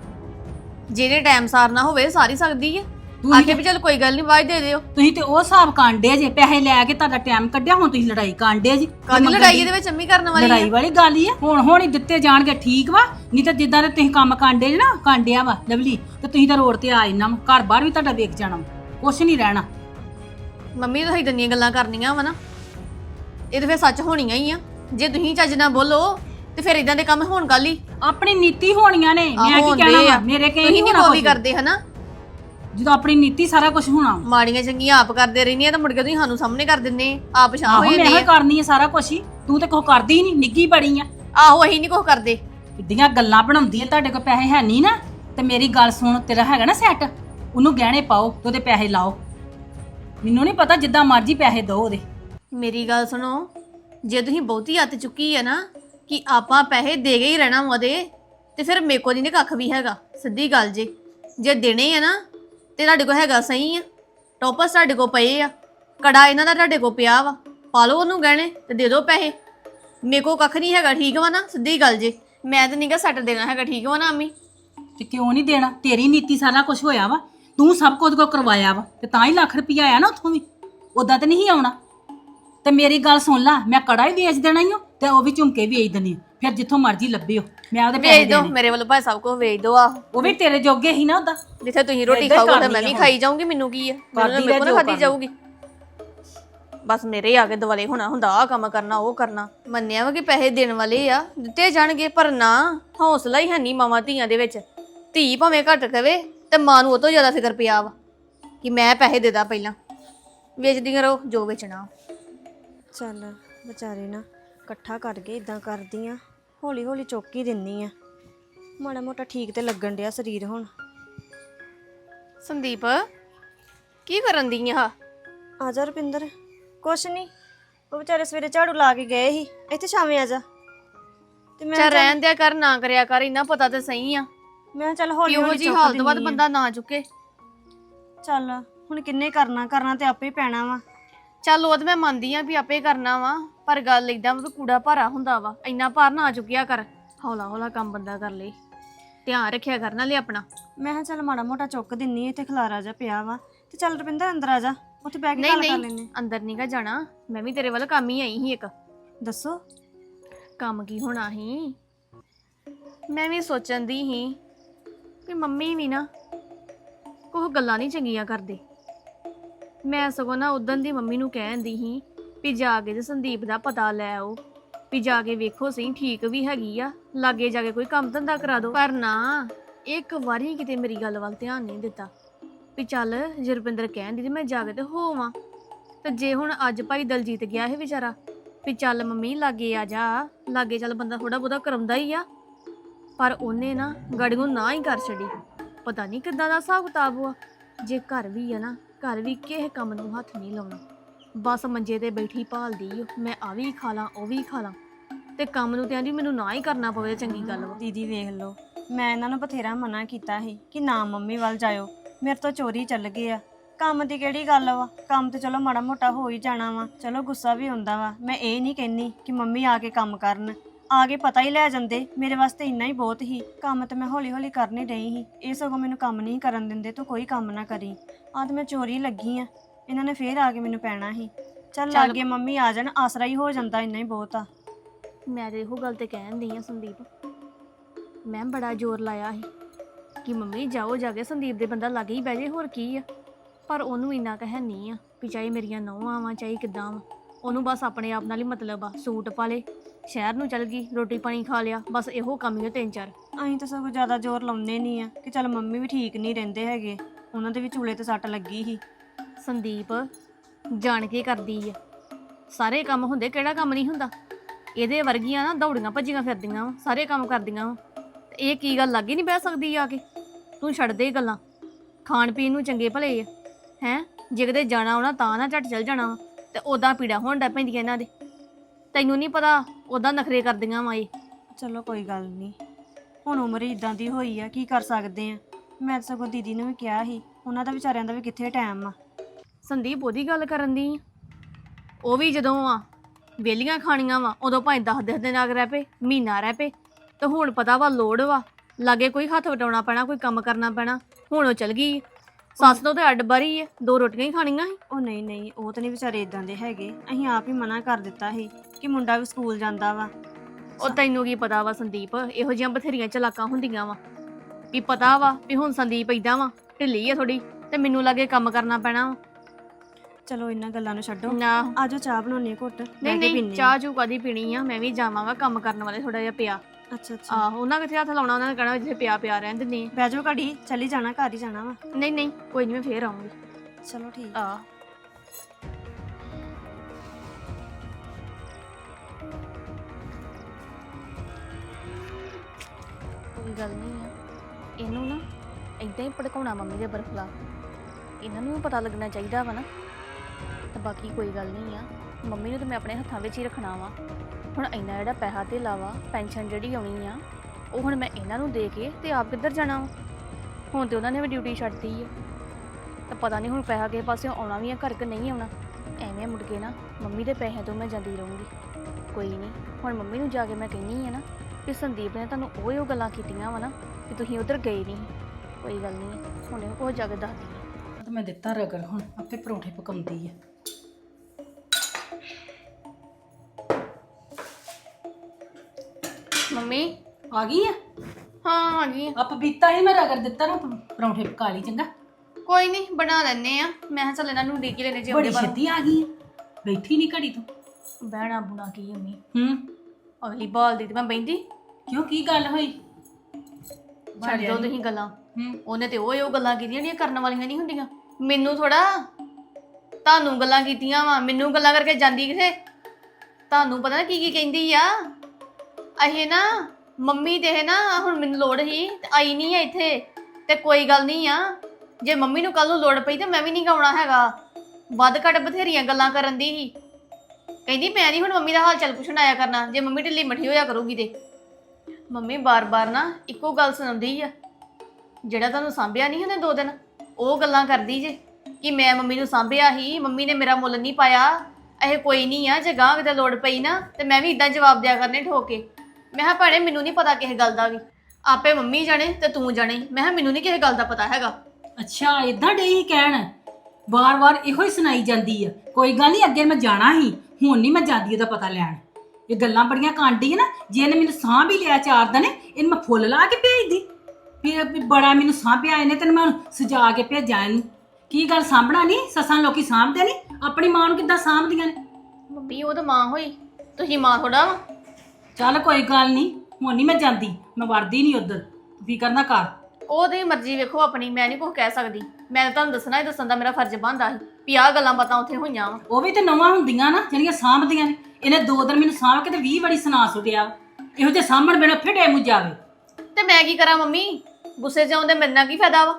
Speaker 4: ਜਿਹਨੇ ਟਾਈਮ ਸਾਰ ਨਾ ਹੋਵੇ ਸਾਰੀ ਸਕਦੀ ਹੈ
Speaker 6: ਤੂੰ
Speaker 4: ਆਖੇ ਵੀ ਚੱਲ ਕੋਈ ਗੱਲ ਨਹੀਂ ਵਾਜ ਦੇ ਦਿਓ
Speaker 6: ਤੁਸੀਂ ਤੇ ਉਹ ਹਿਸਾਬ ਕਾਂਡੇ ਜੇ ਪੈਸੇ ਲੈ ਕੇ ਤੁਹਾਡਾ ਟਾਈਮ ਕੱਢਿਆ ਹੁਣ ਤੁਸੀਂ ਲੜਾਈ ਕਾਂਡੇ ਜੀ
Speaker 4: ਕਾਹਦੀ ਲੜਾਈ ਇਹਦੇ ਵਿੱਚ ਅੰਮੀ ਕਰਨ ਵਾਲੀ
Speaker 6: ਲੜਾਈ ਵਾਲੀ ਗੱਲ ਹੀ ਆ ਹੁਣ ਹੁਣ ਹੀ ਦਿੱਤੇ ਜਾਣਗੇ ਠੀਕ ਵਾ ਨਹੀਂ ਤਾਂ ਜਿੱਦਾਂ ਦੇ ਤੁਸੀਂ ਕੰਮ ਕਾਂਡੇ ਜੇ ਨਾ ਕਾਂਡਿਆ ਵਾ ਲਵਲੀ ਤੇ ਤੁਸੀਂ ਤਾਂ ਰੋਡ ਤੇ ਆ ਵਾ। ਘਰ ਬਾਹਰ ਵੀ ਤੁਹਾਡਾ ਵੇਖ ਜਾਣਾ। ਕੁਛ ਨਹੀਂ ਰਹਿਣਾ
Speaker 4: ਮੰਮੀ ਤਾਂ ਇਦਾਂ ਦੀਆਂ ਗੱਲਾਂ ਕਰਨੀਆਂ ਵਾ ਨਾ ਇਹ ਤੇ ਫਿਰ ਸੱਚ ਹੋਣੀਆਂ ਹੀ ਆ ਜੇ ਤੁਸੀਂ ਚੱਜ ਨਾਲ ਬੋਲੋ ਤੇ ਫਿਰ ਇਦਾਂ ਦੇ ਕੰਮ ਹੋਣ ਗੱਲ ਹੀ
Speaker 6: ਆਪਣੀ ਨੀਤੀ ਹੋਣੀਆਂ ਨੇ ਮੈਂ ਕੀ ਕਹਿਣਾ ਵਾ। ਮੇਰੇ ਕਹੇ
Speaker 4: ਤੁਸੀਂ
Speaker 6: ਨਹੀਂ ਹੋਣਾ
Speaker 4: ਵੀ। ਕਰਦੇ ਹਨਾ
Speaker 6: ਜਦੋਂ ਆਪਣੀ ਨੀਤੀ ਸਾਰਾ ਕੁਝ ਹੋਣਾ।
Speaker 4: ਮਾੜੀਆਂ ਚੰਗੀਆਂ ਆਪ ਕਰਦੇ ਰਹਿੰਦੀਆਂ ਤਾਂ ਮੁੜ ਕੇ ਤੁਸੀਂ ਸਾਨੂੰ ਸਾਹਮਣੇ ਕਰ ਦਿੰਦੇ। ਆਪ ਸ਼ਾਹ
Speaker 6: ਆਹੋ
Speaker 4: ਹੋ
Speaker 6: ਮੈਂ ਇਹੋ। ਕਰਨੀ ਹੈ ਸਾਰਾ ਕੁਝ ਹੀ ਤੂੰ ਤੇ ਕੁਛ ਕਰਦੀ ਹੀ ਨਹੀਂ ਨਿੱਗੀ ਬੜੀ ਆ
Speaker 4: ਆਹੋ ਅਸੀਂ ਨਹੀਂ ਕੁਝ ਕਰਦੇ
Speaker 6: ਕਿੱਡੀਆਂ ਗੱਲਾਂ ਬਣਾਉਂਦੀ ਆ ਤੁਹਾਡੇ ਕੋਲ ਪੈਸੇ ਹੈ ਨਹੀਂ ਨਾ ਤੇ ਮੇਰੀ ਗੱਲ ਸੁਣ ਤੇਰਾ ਹੈਗਾ ਨਾ ਸੈੱਟ ਉਹਨੂੰ ਗਹਿਣੇ ਪਾਓ ਤੇ ਉਹਦੇ ਪੈਸੇ ਲਾਓ ਮੈਨੂੰ ਨਹੀਂ ਪਤਾ ਜਿੱਦਾਂ ਮਰਜ਼ੀ ਪੈਸੇ ਦਿਓ ਉਹਦੇ
Speaker 4: ਮੇਰੀ ਗੱਲ ਸੁਣੋ ਜੇ ਤੁਸੀਂ ਬਹੁਤੀ ਹੱਥ ਚੁੱਕੀ ਹੈ ਨਾ ਕਿ ਆਪਾਂ ਪੈਸੇ ਦੇ ਕੇ ਹੀ ਰਹਿਣਾ ਉਹਦੇ ਤੇ ਫਿਰ ਮੇਰੇ ਕੋਲ ਨਹੀਂ ਕੱਖ ਵੀ ਹੈਗਾ ਸਿੱਧੀ ਗੱਲ ਜੇ ਜੇ ਦੇਣੇ ਆ ਨਾ ਤੇ ਤੁਹਾਡੇ ਕੋਲ ਹੈਗਾ ਸਹੀ ਆ। ਟੋਪਸ ਤੁਹਾਡੇ ਕੋਲ ਪਏ ਆ। ਕੜਾ ਇਹਨਾਂ ਦਾ ਤੁਹਾਡੇ ਕੋਲ ਪਿਆ ਵਾ। ਪਾ ਲਓ ਉਹਨੂੰ ਗਹਿਣੇ ਤੇ ਦੇ ਦਿਓ ਪੈਸੇ। ਮੇਰੇ ਕੋਲ ਕੱਖ ਨਹੀਂ ਹੈਗਾ, ਠੀਕ ਵਾ ਨਾ? ਸਿੱਧੀ ਗੱਲ ਜੇ। ਮੈਂ ਤਾਂ ਨਹੀਂਗਾ ਸੈੱਟ ਦੇਣਾ ਹੈਗਾ, ਠੀਕ ਵਾ ਨਾ, ਅਮੀ?
Speaker 6: ਤੇ ਕਿਉਂ ਨਹੀਂ ਦੇਣਾ? ਤੇਰੀ ਨੀਤੀ ਸਾਰਾ ਕੁਝ ਹੋਇਆ ਵਾ। ਤੂੰ ਸਭ ਕੁਝ ਕੋ ਕਰਵਾਇਆ ਵਾ। ਤੇ ਤਾਂ ਹੀ ਲੱਖ ਰੁਪਈਆ ਆਇਆ ਨਾ ਉੱਥੋਂ ਵੀ। ਉਦਾਂ ਤੇ ਨਹੀਂ ਆਉਣਾ। ਤੇ ਮੇਰੀ ਗੱਲ ਸੁਣ ਲੈ, ਮੈਂ ਕੜਾ ਹੀ ਵੇਚ ਦੇਣਾ ਹੀ ਤੇ ਉਹ ਵੀ ਝੁਮਕੇ ਵੇਚ ਦੇਣੇ ਆ। ਫਿਰ ਜਿੱਥੋਂ ਮਰਜ਼ੀ ਲੱਭਿਓ ਮੈਂ ਉਹਦੇ ਪੈਸੇ
Speaker 4: ਵੇਚ ਦੋ
Speaker 6: ਦੇਣੇ।
Speaker 4: ਮੇਰੇ ਵੱਲੋਂ ਭਾਈ ਸਭ ਕੁਝ ਵੇਚ ਦੋ ਆਹੋ
Speaker 6: ਉਹ ਵੀ ਤੇਰੇ ਜੋਗੇ ਹੀ ਨਾ ਉਹਦਾ।
Speaker 4: ਜਿੱਥੇ ਤੁਸੀਂ ਰੋਟੀ
Speaker 6: ਏਦਾਂ ਹੀ
Speaker 4: ਖਾਓਗੇ ਤਾਂ ਮੈਂ
Speaker 6: ਆ
Speaker 4: ਵੀ। ਖਾਈ ਜਾਊਂਗੀ ਮੈਨੂੰ ਕੀ ਆ?
Speaker 6: ਕਰਦੀ
Speaker 4: ਮੇਰੇ ਕੋਲ ਖਾਦੀ। ਜਾਊਗੀ। ਬਸ ਮੇਰੇ ਆ ਕੇ ਦੁਆਲੇ ਹੋਣਾ ਹੁੰਦਾ ਆ ਕੰਮ ਕਰਨਾ ਉਹ ਕਰਨਾ। ਮੰਨਿਆ ਵਾ ਕਿ ਪੈਸੇ ਦੇਣ ਵਾਲੇ ਆ ਦਿੱਤੇ ਜਾਣਗੇ ਪਰ ਨਾ ਹੌਸਲਾ ਹੀ ਹੈ ਨਹੀਂ ਮਾਵਾਂ ਧੀਆਂ ਦੇ ਵਿੱਚ। ਧੀ ਭਾਵੇਂ ਘੱਟ ਕਵੇ ਤੇ ਮਾਂ ਨੂੰ ਉਹ ਤੋਂ ਜ਼ਿਆਦਾ ਫਿਕਰ ਪਿਆ ਵਾ ਕਿ ਮੈਂ ਪੈਸੇ ਦੇ ਦਾਂ ਪਹਿਲਾਂ। ਵੇਚਦੀਆਂ ਰਹੋ ਜੋ ਵੇਚਣਾ।
Speaker 1: ਚੱਲ ਵਿਚਾਰੇ ਨਾ ਇਕੱਠਾ ਕਰਕੇ ਇਦਾਂ ਕਰਦੀ ਆ। ਹੌਲੀ ਹੌਲੀ ਚੁੱਕ ਹੀ ਦਿੰਨੀ ਆ। ਮਾੜਾ ਮੋਟਾ ਠੀਕ ਤੇ ਲੱਗਣ ਡਿਆ ਸਰੀਰ ਹੁਣ।
Speaker 4: ਸੰਦੀਪ ਕੀ ਕਰਨ ਦੀ ਆ?
Speaker 1: ਆ ਜਾ ਰੁਪਿੰਦਰ ਕੁਛ ਨਹੀਂ ਉਹ ਵਿਚਾਰੇ ਸਵੇਰੇ ਝਾੜੂ ਲਾ ਕੇ ਗਏ ਸੀ। ਇੱਥੇ ਸ਼ਾਮੇ ਆ ਜਾ। ਤੇ ਮੈਂ
Speaker 4: ਚੱਲ ਰਹਿਣ ਦਿਆ ਕਰ ਨਾ ਕਰਿਆ ਕਰ ਇੰਨਾ ਪਤਾ ਤੇ ਸਹੀ ਆ।
Speaker 1: ਮੈਂ ਕਿਹਾ ਚੱਲ ਹੌਲੀ
Speaker 4: ਇਹੋ
Speaker 1: ਹੌਲੀ
Speaker 4: ਜੀ
Speaker 1: ਚੁੱਕ
Speaker 4: ਹਾਲਤ ਬਾਅਦ
Speaker 1: ਦਿੰਨੀ ਆ।
Speaker 4: ਬੰਦਾ ਨਾ ਚੁੱਕੇ।
Speaker 1: ਚੱਲ ਹੁਣ ਕਿੰਨੇ ਕਰਨਾ ਕਰਨਾ ਤੇ ਆਪੇ ਹੀ ਪੈਣਾ ਵਾ।
Speaker 4: ਚੱਲ ਉਹ ਤਾਂ ਮੈਂ ਮੰਨਦੀ ਆ ਵੀ ਆਪੇ ਕਰਨਾ ਵਾ। ਪਰ ਗੱਲ ਇਦਾਂ ਵੀ ਕੂੜਾ ਭਾਰਾ ਹੁੰਦਾ ਵਾ ਇੰਨਾ ਭਾਰ ਨਾ ਚੁੱਕਿਆ ਕਰ। ਹੌਲਾ ਹੌਲਾ ਕੰਮ ਬੰਦਾ ਕਰ ਲੇ। ਧਿਆਨ ਰੱਖਿਆ ਕਰ ਨਾਲੇ ਆਪਣਾ।
Speaker 1: ਮੈਂ ਕਿਹਾ ਚੱਲ ਮਾੜਾ ਮੋਟਾ ਚੁੱਕ ਦਿੰਨੀ ਆ, ਇੱਥੇ ਖਲਾਰਾ ਜਾ ਪਿਆ ਵਾ। ਤੇ ਚੱਲ ਰੁਪਿੰਦਰ ਅੰਦਰ ਆ ਜਾ। ਉੱਥੇ ਬਹਿ ਕੇ
Speaker 4: ਨਹੀਂ
Speaker 1: ਗੱਲ ਕਰ
Speaker 4: ਨਹੀਂ
Speaker 1: ਲੈਨੇ
Speaker 4: ਅੰਦਰ ਨੀਗਾ ਜਾਣਾ। ਮੈਂ ਵੀ ਤੇਰੇ ਵੱਲ ਕੰਮ ਹੀ ਆਈ ਸੀ ਇੱਕ।
Speaker 1: ਦੱਸੋ।
Speaker 4: ਕੰਮ ਕੀ ਹੋਣਾ ਸੀ? ਮੈਂ ਵੀ ਸੋਚਣ ਦੀ ਸੀ ਕਿ ਮੰਮੀ ਵੀ ਨਾ ਕੋਹ ਗੱਲਾਂ ਨਹੀਂ ਚੰਗੀਆਂ ਕਰਦੇ। ਮੈਂ ਸਗੋਂ ਨਾ ਉਦੋਂ ਦੀ ਮੰਮੀ ਨੂੰ ਕਹਿਣ ਦੀ ਸੀ ਵੀ ਜਾ ਕੇ ਤੇ ਸੰਦੀਪ ਦਾ ਪਤਾ ਲੈ ਆਓ। ਵੀ ਜਾ ਕੇ ਵੇਖੋ ਸਹੀ ਠੀਕ ਵੀ ਹੈਗੀ ਆ। ਲਾਗੇ ਜਾ ਕੇ ਕੋਈ ਕੰਮ ਧੰਦਾ ਕਰਾ ਦਿਓ। ਪਰ ਨਾ, ਇੱਕ ਵਾਰੀ ਕਿਤੇ ਮੇਰੀ ਗੱਲ ਵੱਲ ਧਿਆਨ ਨਹੀਂ ਦਿੱਤਾ। ਵੀ ਚੱਲ ਜੇ ਰੁਪਿੰਦਰ ਕਹਿੰਦੀ ਤੇ ਮੈਂ ਜਾ ਕੇ ਤੇ ਹੋਵਾਂ। ਤੇ ਜੇ ਹੁਣ ਅੱਜ ਭਾਈ ਦਲਜੀਤ ਗਿਆ ਇਹ ਵਿਚਾਰਾ, ਵੀ ਚੱਲ ਮੰਮੀ ਲਾਗੇ ਆ ਜਾ। ਲਾਗੇ ਚੱਲ ਬੰਦਾ ਥੋੜਾ ਬਹੁਤਾ ਕਰਾਉਂਦਾ ਹੀ ਆ। ਪਰ ਉਹਨੇ ਨਾ ਗਾੜੀ ਨੂੰ ਨਾ ਹੀ ਕਰ ਛੱਡੀ। ਪਤਾ ਨਹੀਂ ਕਿੱਦਾਂ ਦਾ ਹਿਸਾਬ ਕਿਤਾਬ ਆ ਜੇ ਘਰ ਵੀ ਆ ਨਾ, ਘਰ ਵੀ ਕਿਸੇ ਕੰਮ ਨੂੰ ਹੱਥ ਨਹੀਂ ਲਾਉਣਾ। ਬਸ ਮੰਜੇ ਤੇ ਬੈਠੀ ਭਾਲਦੀ ਓ, ਮੈਂ ਆ ਵੀ ਖਾ ਲਾਂ, ਉਹ ਵੀ ਖਾ ਲਾਂ। ਤੇ ਕੰਮ ਨੂੰ ਤੇ ਆਂਦੀ ਮੈਨੂੰ ਨਾ ਹੀ ਕਰਨਾ ਪਵੇ ਚੰਗੀ ਗੱਲ ਵਾ।
Speaker 1: ਦੀਦੀ ਵੇਖ ਲਓ, ਮੈਂ ਇਹਨਾਂ ਨੂੰ ਬਥੇਰਾ ਮਨਾ ਕੀਤਾ ਸੀ ਕਿ ਨਾ ਮੰਮੀ ਵੱਲ ਜਾਇਓ, ਮੇਰੇ ਤੋਂ ਚੋਰੀ ਚੱਲ ਗਏ ਆ। ਕੰਮ ਦੀ ਕਿਹੜੀ ਗੱਲ ਵਾ? ਕੰਮ ਤੇ ਚਲੋ ਮਾੜਾ ਮੋਟਾ ਹੋ ਹੀ ਜਾਣਾ ਵਾ, ਚਲੋ ਗੁੱਸਾ ਵੀ ਹੁੰਦਾ ਵਾ। ਮੈਂ ਇਹ ਨਹੀਂ ਕਹਿੰਨੀ ਕਿ ਮੰਮੀ ਆ ਕੇ ਕੰਮ ਕਰਨ। ਆ ਕੇ ਪਤਾ ਹੀ ਲੈ ਜਾਂਦੇ, ਮੇਰੇ ਵਾਸਤੇ ਇੰਨਾ ਹੀ ਬਹੁਤ ਹੀ ਕੰਮ ਤੇ ਮੈਂ ਹੌਲੀ ਹੌਲੀ ਕਰਨੀ ਰਹੀ ਸੀ। ਇਹ ਸਗੋਂ ਮੈਨੂੰ ਕੰਮ ਨਹੀਂ ਕਰਨ ਦਿੰਦੇ, ਤੂੰ ਕੋਈ ਕੰਮ ਨਾ ਕਰੀ। ਆ ਤੇ ਮੈਂ ਚੋਰੀ ਲੱਗੀ ਆ। ਇਹਨਾਂ ਨੇ ਫੇਰ ਆ ਕੇ ਮੈਨੂੰ ਪੈਣਾ ਸੀ। ਚੱਲ। ਲਾਗੇ ਮੰਮੀ ਆ ਜਾਣ ਆਸਰਾ ਹੀ ਹੋ ਜਾਂਦਾ ਇੰਨਾ ਹੀ ਬਹੁਤ ਆ।
Speaker 4: ਮੈਂ ਤੇ ਇਹੋ ਗੱਲ ਤੇ ਕਹਿਣ ਦੀ ਆ ਸੰਦੀਪ। ਮੈਂ ਬੜਾ ਜ਼ੋਰ ਲਾਇਆ ਸੀ ਕਿ ਮੰਮੀ ਜਾਓ ਜਾ ਕੇ ਸੰਦੀਪ ਦੇ ਬੰਦਾ ਲਾਗੇ ਹੀ ਬਹਿ ਜੇ ਹੋਰ ਕੀ ਆ? ਪਰ ਉਹਨੂੰ ਇੰਨਾ ਕਹਿ ਨਹੀਂ ਆ ਵੀ ਚਾਹੇ ਮੇਰੀਆਂ ਨੌਵਾਂ ਵਾਂ ਚਾਹੇ ਕਿਦਾਂ ਵਾ ਉਹਨੂੰ ਬਸ ਆਪਣੇ ਆਪ ਨਾਲ ਹੀ ਮਤਲਬ ਆ ਸੂਟ ਪਾ ਲੇ ਸ਼ਹਿਰ ਨੂੰ ਚਲ ਗਈ ਰੋਟੀ ਪਾਣੀ ਖਾ ਲਿਆ ਬਸ ਇਹੋ ਕੰਮ ਹੀ ਆ ਤਿੰਨ ਚਾਰ।
Speaker 1: ਅਸੀਂ ਤਾਂ ਸਗੋਂ ਜ਼ਿਆਦਾ ਜ਼ੋਰ ਲਾਉਂਦੇ ਨਹੀਂ ਆ ਕਿ ਚੱਲ ਮੰਮੀ ਵੀ ਠੀਕ ਨਹੀਂ ਰਹਿੰਦੇ ਹੈਗੇ ਉਹਨਾਂ ਦੇ ਵੀ ਚੂਲੇ ਤੇ ਸੱਟ ਲੱਗੀ ਸੀ।
Speaker 4: ਸੰਦੀਪ, ਜਾਣ ਕੇ ਕਰਦੀ ਆ ਸਾਰੇ ਕੰਮ ਹੁੰਦੇ, ਕਿਹੜਾ ਕੰਮ ਨਹੀਂ ਹੁੰਦਾ? ਇਹਦੇ ਵਰਗੀਆਂ ਨਾ ਦੌੜੀਆਂ ਭੱਜੀਆਂ ਫਿਰਦੀਆਂ ਵਾ, ਸਾਰੇ ਕੰਮ ਕਰਦੀਆਂ ਵਾ। ਤੇ ਇਹ ਕੀ ਗੱਲ ਲੱਗੇ ਨਹੀਂ ਬਹਿ ਸਕਦੀ ਆ ਕੇ? ਤੂੰ ਛੱਡ ਦੇ ਇਹ ਗੱਲਾਂ। ਖਾਣ ਪੀਣ ਨੂੰ ਚੰਗੇ ਭਲੇ ਆ। ਹੈ? ਜੇ ਕਿਤੇ ਜਾਣਾ ਆਉਣਾ ਤਾਂ ਨਾ ਝੱਟ ਚੱਲ ਜਾਣਾ ਵਾ। ਤੇ ਉਦਾਂ ਪੀੜਾ ਹੋਣ ਡੈ ਪੈਂਦੀਆਂ ਇਹਨਾਂ ਦੇ। ਤੈਨੂੰ ਨਹੀਂ ਪਤਾ ਉਦਾਂ ਨਖਰੇ ਕਰਦੀਆਂ ਵਾਂ ਇਹ।
Speaker 1: ਚਲੋ ਕੋਈ ਗੱਲ ਨਹੀਂ। ਹੁਣ ਉਮਰ ਹੀ ਇਦਾਂ ਦੀ ਹੋਈ ਆ, ਕੀ ਕਰ ਸਕਦੇ ਆ? ਮੈਂ ਤਾਂ ਸਗੋਂ ਦੀਦੀ ਨੂੰ ਵੀ ਕਿਹਾ ਸੀ, ਉਹਨਾਂ ਦਾ ਵਿਚਾਰਿਆਂ ਦਾ ਵੀ ਕਿੱਥੇ ਟਾਈਮ ਆ।
Speaker 4: ਸੰਦੀਪ ਉਹਦੀ ਗੱਲ ਕਰਨ ਦੀ। ਉਹ ਵੀ ਜਦੋਂ ਆ ਵੇਲੀਆਂ ਖਾਣੀਆਂ ਵਾ ਉਦੋਂ ਭਾਵੇਂ 10 10 ਦਿਨ ਅਗ ਰਹਿ ਪਏ ਮਹੀਨਾ ਰਹਿ ਪਏ ਤੇ ਹੁਣ ਪਤਾ ਵਾ ਲੋੜ ਵਾ ਲਾਗੇ ਕੋਈ ਹੱਥ ਵਟਾਉਣਾ ਪੈਣਾ ਕੋਈ ਕੰਮ ਕਰਨਾ ਪੈਣਾ ਹੁਣ ਉਹ ਚਲ ਗਈ ਸੱਸ ਤੋਂ ਤੇ ਅੱਡ ਬਰੀ ਹੈ ਦੋ ਰੋਟੀਆਂ ਹੀ ਖਾਣੀਆਂ ਸੀ।
Speaker 1: ਉਹ ਨਹੀਂ ਨਹੀਂ ਉਹ ਤਾਂ ਨਹੀਂ ਵਿਚਾਰੇ ਇਦਾਂ ਦੇ ਹੈਗੇ। ਅਸੀਂ ਆਪ ਹੀ ਮਨਾ ਕਰ ਦਿੱਤਾ ਸੀ ਕਿ ਮੁੰਡਾ ਵੀ ਸਕੂਲ ਜਾਂਦਾ ਵਾ।
Speaker 4: ਉਹ ਤੈਨੂੰ ਕੀ ਪਤਾ ਵਾ ਸੰਦੀਪ ਇਹੋ ਜਿਹੀਆਂ ਬਥੇਰੀਆਂ ਚਲਾਕਾਂ ਹੁੰਦੀਆਂ ਵਾ। ਵੀ ਪਤਾ ਵਾ ਵੀ ਹੁਣ ਸੰਦੀਪ ਇਦਾਂ ਵਾ ਢਿੱਲੀ ਆ ਥੋੜੀ ਤੇ ਮੈਨੂੰ ਲਾਗੇ ਕੰਮ ਕਰਨਾ ਪੈਣਾ ਵਾ।
Speaker 1: ਚਲੋ ਇਹਨਾਂ ਗੱਲਾਂ ਨੂੰ ਛੱਡੋ।
Speaker 4: ਨਾ।
Speaker 1: ਆਜੋ ਚਾਹ ਬਣਾਉਣੀ ਘੁੱਟ।
Speaker 4: ਨਹੀਂ ਨਹੀਂ। ਚਾਹ ਚੂ ਕਦੀ ਪੀਣੀ ਆ ਮੈਂ ਵੀ ਜਾਵਾਂਗਾ ਕੰਮ ਕਰਨ ਵਾਲੇ ਥੋੜਾ ਜਿਹਾ ਪਿਆ।
Speaker 1: ਅੱਛਾ ਅੱਛਾ।
Speaker 4: ਆਹੋ ਉਹਨਾਂ ਕਿੱਥੇ ਹੱਥ ਲਾਉਣਾ ਉਹਨਾਂ ਨੇ ਕਹਿਣਾ ਜਿੱਥੇ ਪਿਆ ਪਿਆ ਰਹਿਣ ਦਿੰਦੇ ਆ।
Speaker 1: ਬਹਿ ਜਾਓ ਘੜੀ ਚੱਲੀ ਜਾਣਾ ਘਰ ਹੀ ਜਾਣਾ ਵਾ।
Speaker 4: ਨਹੀਂ ਨਹੀਂ ਕੋਈ ਨਹੀਂ ਮੈਂ ਫੇਰ ਆਉਂਗੀ
Speaker 1: ਚਲੋ ਠੀਕ।
Speaker 4: ਆ ਕੋਈ ਗੱਲ ਨਹੀਂ ਆ। ਇਹਨੂੰ ਨਾ ਇਦਾਂ ਹੀ ਭੜਕਾਉਣਾ ਮੰਮੀ ਦੇ ਬਰਖਲਾ ਇਹਨਾਂ ਨੂੰ ਵੀ ਪਤਾ ਲੱਗਣਾ ਚਾਹੀਦਾ ਵਾ ਨਾ। ਤੇ ਬਾਕੀ ਕੋਈ ਗੱਲ ਨਹੀਂ ਆ। ਮੰਮੀ ਨੂੰ ਤਾਂ ਮੈਂ ਆਪਣੇ ਹੱਥਾਂ ਵਿੱਚ ਹੀ ਰੱਖਣਾ ਵਾ। ਹੁਣ ਇੰਨਾ ਜਿਹੜਾ ਪੈਸਾ ਤੇ ਲਾਵਾ ਪੈਨਸ਼ਨ ਜਿਹੜੀ ਆਉਣੀ ਆ, ਉਹ ਹੁਣ ਮੈਂ ਇਹਨਾਂ ਨੂੰ ਦੇ ਕੇ ਤੇ ਆਪ ਕਿੱਧਰ ਜਾਣਾ ਵਾ? ਹੁਣ ਤੇ ਉਹਨਾਂ ਨੇ ਵੀ ਡਿਊਟੀ ਛੱਡਤੀ ਆ। ਤਾਂ ਪਤਾ ਨਹੀਂ ਹੁਣ ਪੈਸਾ ਕਿਸੇ ਪਾਸਿਓਂ ਆਉਣਾ ਵੀ ਆ, ਘਰ ਕਿ ਨਹੀਂ ਆਉਣਾ। ਐਵੇਂ ਮੁੜ ਕੇ ਨਾ, ਮੰਮੀ ਦੇ ਪੈਸਿਆਂ ਤੋਂ ਮੈਂ ਜਾਂਦੀ ਰਹੂੰਗੀ। ਕੋਈ ਨਹੀਂ, ਹੁਣ ਮੰਮੀ ਨੂੰ ਜਾ ਕੇ ਮੈਂ ਕਹਿੰਨੀ ਆ ਨਾ ਕਿ ਸੰਦੀਪ ਨੇ ਤੁਹਾਨੂੰ ਉਹ ਉਹ ਗੱਲਾਂ ਕੀਤੀਆਂ ਵਾ ਨਾ ਕਿ ਤੁਸੀਂ ਉਧਰ ਗਏ ਨਹੀਂ। ਕੋਈ ਗੱਲ ਨਹੀਂ, ਹੁਣ ਉਹ ਜਾ ਕੇ ਦੱਸਦੀ ਆ।
Speaker 6: ਤੇ ਮੈਂ ਦਿੱਤਾ ਰਗੜ ਹੁਣ, ਆਪੇ ਪਰੌਂਠੇ ਪਕਾਉਂਦੀ ਆ।
Speaker 4: ਮੰਮੀ
Speaker 6: ਆ ਗਈ ਆ?
Speaker 4: ਹਾਂ ਆ ਗਈ ਆ।
Speaker 6: ਆ ਪਪੀਤਾ ਹੀ ਮੈਂ ਰਗੜ ਦਿੱਤਾ ਨਾ ਪਰੌਂਠੇ ਪਕਾ ਲਈ ਚੰਗਾ।
Speaker 4: ਕੋਈ ਨਹੀਂ ਬਣਾ ਲੈਨੇ ਆ। ਮੈਂ ਕਿਹਾ ਚੱਲ ਇਹਨਾਂ ਨੂੰ ਡੀਕੀ ਲੈਣੇ ਜੇ
Speaker 6: ਬੜੀ ਛੇਤੀ ਆ ਗਈ ਆ। ਬੈਠੀ ਨਹੀਂ ਘੜੀ ਤੂੰ।
Speaker 4: ਬਹਿਣਾ ਬੁਣਾ ਕੀ ਅੰਮੀ
Speaker 6: ਹੂੰ।
Speaker 4: ਅਗਲੀ ਬਾਲ ਦੀ ਤੇ ਮੈਂ ਬੈਂਦੀ
Speaker 6: ਕਿਉਂ ਕੀ ਗੱਲ ਹੋਈ?
Speaker 4: ਛੱਡ ਦਿਓ ਤੁਸੀਂ ਗੱਲਾਂ।
Speaker 6: ਹੂੰ।
Speaker 4: ਉਹਨੇ ਤੇ ਉਹ ਉਹ ਗੱਲਾਂ ਕੀਤੀਆਂ ਜਿਹੜੀਆਂ ਕਰਨ ਵਾਲੀਆਂ ਨਹੀਂ ਹੁੰਦੀਆਂ। ਮੈਨੂੰ ਥੋੜਾ ਤੁਹਾਨੂੰ ਗੱਲਾਂ ਕੀਤੀਆਂ ਵਾ ਮੈਨੂੰ ਗੱਲਾਂ ਕਰਕੇ ਜਾਂਦੀ ਕਿਥੇ? ਤੁਹਾਨੂੰ ਪਤਾ ਕੀ ਕੀ ਕਹਿੰਦੀ ਆ? ਅਸੀਂ ਨਾ, ਮੰਮੀ ਤੇ ਨਾ ਹੁਣ ਮੈਨੂੰ ਲੋੜ ਸੀ, ਤੇ ਆਈ ਨਹੀਂ ਹੈ ਇੱਥੇ, ਤੇ ਕੋਈ ਗੱਲ ਨਹੀਂ ਆ। ਜੇ ਮੰਮੀ ਨੂੰ ਕੱਲ ਨੂੰ ਲੋੜ ਪਈ ਤੇ ਮੈਂ ਵੀ ਨਹੀਂ ਗਾਉਣਾ ਹੈਗਾ। ਵੱਧ ਘੱਟ ਬਥੇਰੀਆਂ ਗੱਲਾਂ ਕਰਨ ਦੀ ਹੀ ਕਹਿੰਦੀ, ਮੈਂ ਨਹੀਂ ਹੁਣ ਮੰਮੀ ਦਾ ਹਾਲ ਚਾਲ ਪੁੱਛਣ ਆਇਆ ਕਰਨਾ, ਜੇ ਮੰਮੀ ਢਿੱਲੀ ਮੱਠੀ ਹੋਇਆ ਕਰੂਗੀ ਤੇ। ਮੰਮੀ ਬਾਰ-ਬਾਰ ਨਾ ਇੱਕੋ ਗੱਲ ਸੁਣਾਉਂਦੀ ਆ। ਜਿਹੜਾ ਤੁਹਾਨੂੰ ਸਾਂਭਿਆ ਨਹੀਂ ਉਹਨੇ ਦੋ ਦਿਨ, ਉਹ ਗੱਲਾਂ ਕਰਦੀ ਜੇ। ਕਿ ਮੈਂ ਮੰਮੀ ਨੂੰ ਸਾਂਭਿਆ ਹੀ ਮੰਮੀ ਨੇ ਮੇਰਾ ਮੁੱਲ ਨਹੀਂ ਪਾਇਆ। ਇਹ ਕੋਈ ਨਹੀਂ ਆ, ਜੇ ਗਾਂ ਕਿਤੇ ਲੋੜ ਪਈ ਨਾ, ਤੇ ਮੈਂ ਵੀ ਇਦਾਂ ਜਵਾਬ ਦਿਆ ਕਰਨੇ ਠੋਕ ਕੇ। ਮੈਂ ਕਿਹਾ ਭੈਣੇ ਮੈਨੂੰ ਨਹੀਂ ਪਤਾ ਕਿਸੇ ਗੱਲ ਦਾ ਵੀ। ਆਪੇ ਮੰਮੀ ਜਾਣੇ ਤੇ ਤੂੰ ਜਾਣੇ। ਮੈਂ ਕਿਹਾ ਮੈਨੂੰ ਨਹੀਂ ਕਿਸੇ ਗੱਲ ਦਾ ਪਤਾ ਹੈਗਾ।
Speaker 6: ਅੱਛਾ ਇਦਾਂ ਡਈ ਕਹਿਣ। ਵਾਰ-ਵਾਰ ਇਹੋ ਹੀ ਸੁਣਾਈ ਜਾਂਦੀ ਆ। ਕੋਈ ਗੱਲ ਨਹੀਂ ਅੱਗੇ ਮੈਂ ਜਾਣਾ ਹੀ ਹੁਣ ਨਹੀਂ ਮੈਂ ਜਾਂਦੀ ਉਹਦਾ ਪਤਾ ਲੈਣ। ਇਹ ਗੱਲਾਂ ਬੜੀਆਂ ਕਾਂਡੀ ਨਾ। ਜੇ ਇਹਨੇ ਮੈਨੂੰ ਸਾਹ ਵੀ ਲਿਆ ਚਾਰ ਦਿਨ ਇਹਨੂੰ ਮੈਂ ਫੁੱਲ ਲਾ ਕੇ ਭੇਜਦੀ। ਫਿਰ ਵੀ ਬੜਾ ਮੈਨੂੰ ਸਾਂਭਿਆ ਇਹਨੇ ਤੈਨੂੰ ਮੈਂ ਹੁਣ ਸਜਾ ਕੇ ਭੇਜਾਂ ਇਹਨੂੰ। ਕੀ ਗੱਲ ਸਾਂਭਣਾ ਨਹੀਂ ਸੱਸਾਂ ਲੋਕੀ ਸਾਂਭਦੇ ਨਹੀਂ ਆਪਣੀ ਮਾਂ ਨੂੰ ਕਿੱਦਾਂ ਸਾਂਭਦੀਆਂ ਨੇ?
Speaker 4: ਮੰਮੀ ਉਹ ਤਾਂ ਮਾਂ ਹੋਈ। ਤੁਸੀਂ ਮਾਂ ਥੋੜਾ ਵਾ।
Speaker 6: ਚੱਲ ਕੋਈ ਗੱਲ ਨਹੀਂ ਹੁਣ ਨਹੀਂ ਮੈਂ ਜਾਂਦੀ ਮੈਂ ਵੜਦੀ ਨਹੀਂ ਉਧਰ ਫਿਕਰ ਨਾ ਕਰ
Speaker 4: ਉਹਦੀ ਮਰਜ਼ੀ ਵੇਖੋ ਆਪਣੀ ਮੈਂ ਨਹੀਂ ਕੁਝ ਕਹਿ ਸਕਦੀ। ਮੈਂ ਤਾਂ ਤੁਹਾਨੂੰ ਦੱਸਣਾ ਹੀ ਦੱਸਣ ਦਾ ਮੇਰਾ ਫਰਜ਼ ਬਣਦਾ ਸੀ ਵੀ ਆਹ ਗੱਲਾਂ ਬਾਤਾਂ ਉੱਥੇ ਹੋਈਆਂ ਵਾ।
Speaker 6: ਉਹ ਵੀ ਤੇ ਨਵਾਂ ਹੁੰਦੀਆਂ ਨਾ ਜਿਹੜੀਆਂ ਸਾਂਭਦੀਆਂ ਨੇ ਇਹਨੇ ਦੋ ਦਿਨ ਮੈਨੂੰ ਸਾਂਭ ਕੇ ਤੇ 20 ਵਾਰੀ ਸੁਣਾ ਸੁਟਿਆ ਇਹੋ ਜਿਹੇ ਸਾਂਭਣ ਬਿਨਾ ਫਿਟੇ ਮੁ ਜਾਵੇ।
Speaker 4: ਤੇ ਮੈਂ ਕੀ ਕਰਾਂ ਮੰਮੀ? ਗੁੱਸੇ 'ਚ ਆਉਂਦੇ ਮੇਰੇ ਨਾਲ ਕੀ ਫਾਇਦਾ ਵਾ?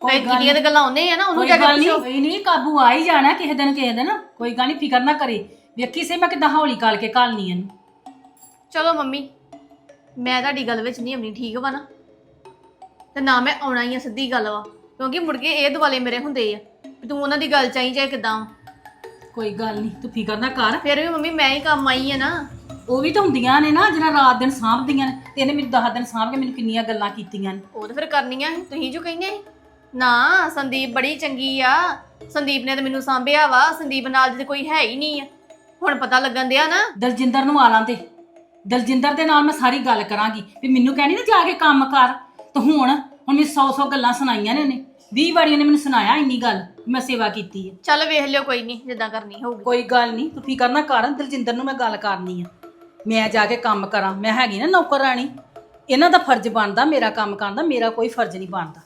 Speaker 4: ਕੋਈ
Speaker 6: ਗੱਲ
Speaker 4: ਕੀੜੀਆਂ ਤੇ ਗੱਲਾਂ ਉਹਨੇ ਆ ਨਾ ਉਹਨੂੰ
Speaker 6: ਕੋਈ
Speaker 4: ਜਾ ਕੇ
Speaker 6: ਗੱਲ ਨਹੀਂ
Speaker 4: ਪੁੱਛੋ।
Speaker 6: ਕੋਈ ਨਹੀਂ ਕਾਬੂ ਆ ਹੀ ਜਾਣਾ ਕਿਸੇ ਦਿਨ ਕਿਸੇ ਦਿਨ। ਕੋਈ ਗੱਲ ਨਹੀਂ ਫਿਕਰ ਨਾ ਕਰੇ। ਵੇਖੀ ਸੇ ਮੈਂ ਕਿਦਾਂ ਹੌਲੀ ਕਾਲ ਕੇ ਘਾਲਨੀ ਇਹਨੂੰ।
Speaker 4: ਚਲੋ ਮੰਮੀ ਮੈਂ ਤੁਹਾਡੀ ਗੱਲ ਵਿੱਚ ਨਹੀਂ ਆਉਣੀ ਠੀਕ ਵਾ ਨਾ? ਤੇ ਨਾ ਮੈਂ ਆਉਣਾ ਹੀ ਆ ਸਿੱਧੀ ਗੱਲ ਵਾ। ਕਿਉਂਕਿ ਮੁੜ ਕੇ ਇਹ ਦੁਆਲੇ ਮੇਰੇ ਹੁੰਦੇ ਆ। ਵੀ ਤੂੰ ਉਹਨਾਂ ਦੀ ਗੱਲ ਚਾਹੀ ਚਾਹੇ ਕਿਦਾਂ
Speaker 6: ਕੋਈ ਗੱਲ ਨਹੀਂ ਤੂੰ ਫਿਕਰ ਨਾ ਕਰ।
Speaker 4: ਫਿਰ ਵੀ ਮੰਮੀ ਮੈਂ ਹੀ ਕੰਮ ਆਈ ਆ ਨਾ।
Speaker 6: ਉਹ ਵੀ ਤਾਂ ਹੁੰਦੀਆਂ ਨੇ ਨਾ ਜਿਹੜਾ ਰਾਤ ਦਿਨ ਸਾਂਭਦੀਆਂ ਨੇ। ਤੇ ਇਹਨੇ ਮੈਨੂੰ 10 ਦਿਨ ਸਾਂਭ ਕੇ ਮੈਨੂੰ ਕਿੰਨੀਆਂ ਗੱਲਾਂ ਕੀਤੀਆਂ ਨੇ।
Speaker 4: ਉਹ ਤਾਂ ਫਿਰ ਕਰਨੀਆਂ ਸੀ ਤੁਸੀਂ ਜੋ ਕਹਿੰਦੇ ਸੀ। ਨਾ ਸੰਦੀਪ ਬੜੀ ਚੰਗੀ ਆ। ਸੰਦੀਪ ਨੇ ਤਾਂ ਮੈਨੂੰ ਸਾਂਭਿਆ ਵਾ। ਸੰਦੀਪ ਨਾਲ ਤੇ ਕੋਈ ਹੈ ਹੀ ਨਹੀਂ ਆ। ਹੁਣ ਪਤਾ ਲੱਗਣ ਦਿਆ ਨਾ।
Speaker 6: ਦਲਜਿੰਦਰ ਨੂੰ ਆਲਾਂ ਤੇ। ਦਲਜਿੰਦਰ ਦੇ ਨਾਲ ਮੈਂ ਸਾਰੀ ਗੱਲ ਕਰਾਂਗੀ ਵੀ ਮੈਨੂੰ ਕਹਿਣੀ ਨਾ ਜਾ ਕੇ ਕੰਮ ਕਰ। ਤੇ ਹੁਣ ਹੁਣ ਮੈਨੂੰ 100-100 ਗੱਲਾਂ ਸੁਣਾਈਆਂ ਨੇ ਉਹਨੇ। 20 ਵਾਰੀ ਉਹਨੇ ਮੈਨੂੰ ਸੁਣਾਇਆ ਇੰਨੀ ਗੱਲ ਵੀ ਮੈਂ ਸੇਵਾ ਕੀਤੀ ਹੈ
Speaker 4: ਚੱਲ ਵੇਖ ਲਿਓ ਕੋਈ ਨਹੀਂ ਜਿੱਦਾਂ ਕਰਨੀ ਹੋਊਗੀ।
Speaker 6: ਕੋਈ ਗੱਲ ਨਹੀਂ ਤੂੰ ਫਿਕਰ ਨਾ ਕਰ ਦਲਜਿੰਦਰ ਨੂੰ ਮੈਂ ਗੱਲ ਕਰਨੀ ਆ। ਮੈਂ ਜਾ ਕੇ ਕੰਮ ਕਰਾਂ। ਮੈਂ ਹੈਗੀ ਨਾ ਨੌਕਰ ਰਾਣੀ। ਇਹਨਾਂ ਦਾ ਫਰਜ਼ ਬਣਦਾ ਮੇਰਾ ਕੰਮ ਕਰਨ ਦਾ ਮੇਰਾ ਕੋਈ ਫਰਜ਼ ਨਹੀਂ ਬਣਦਾ।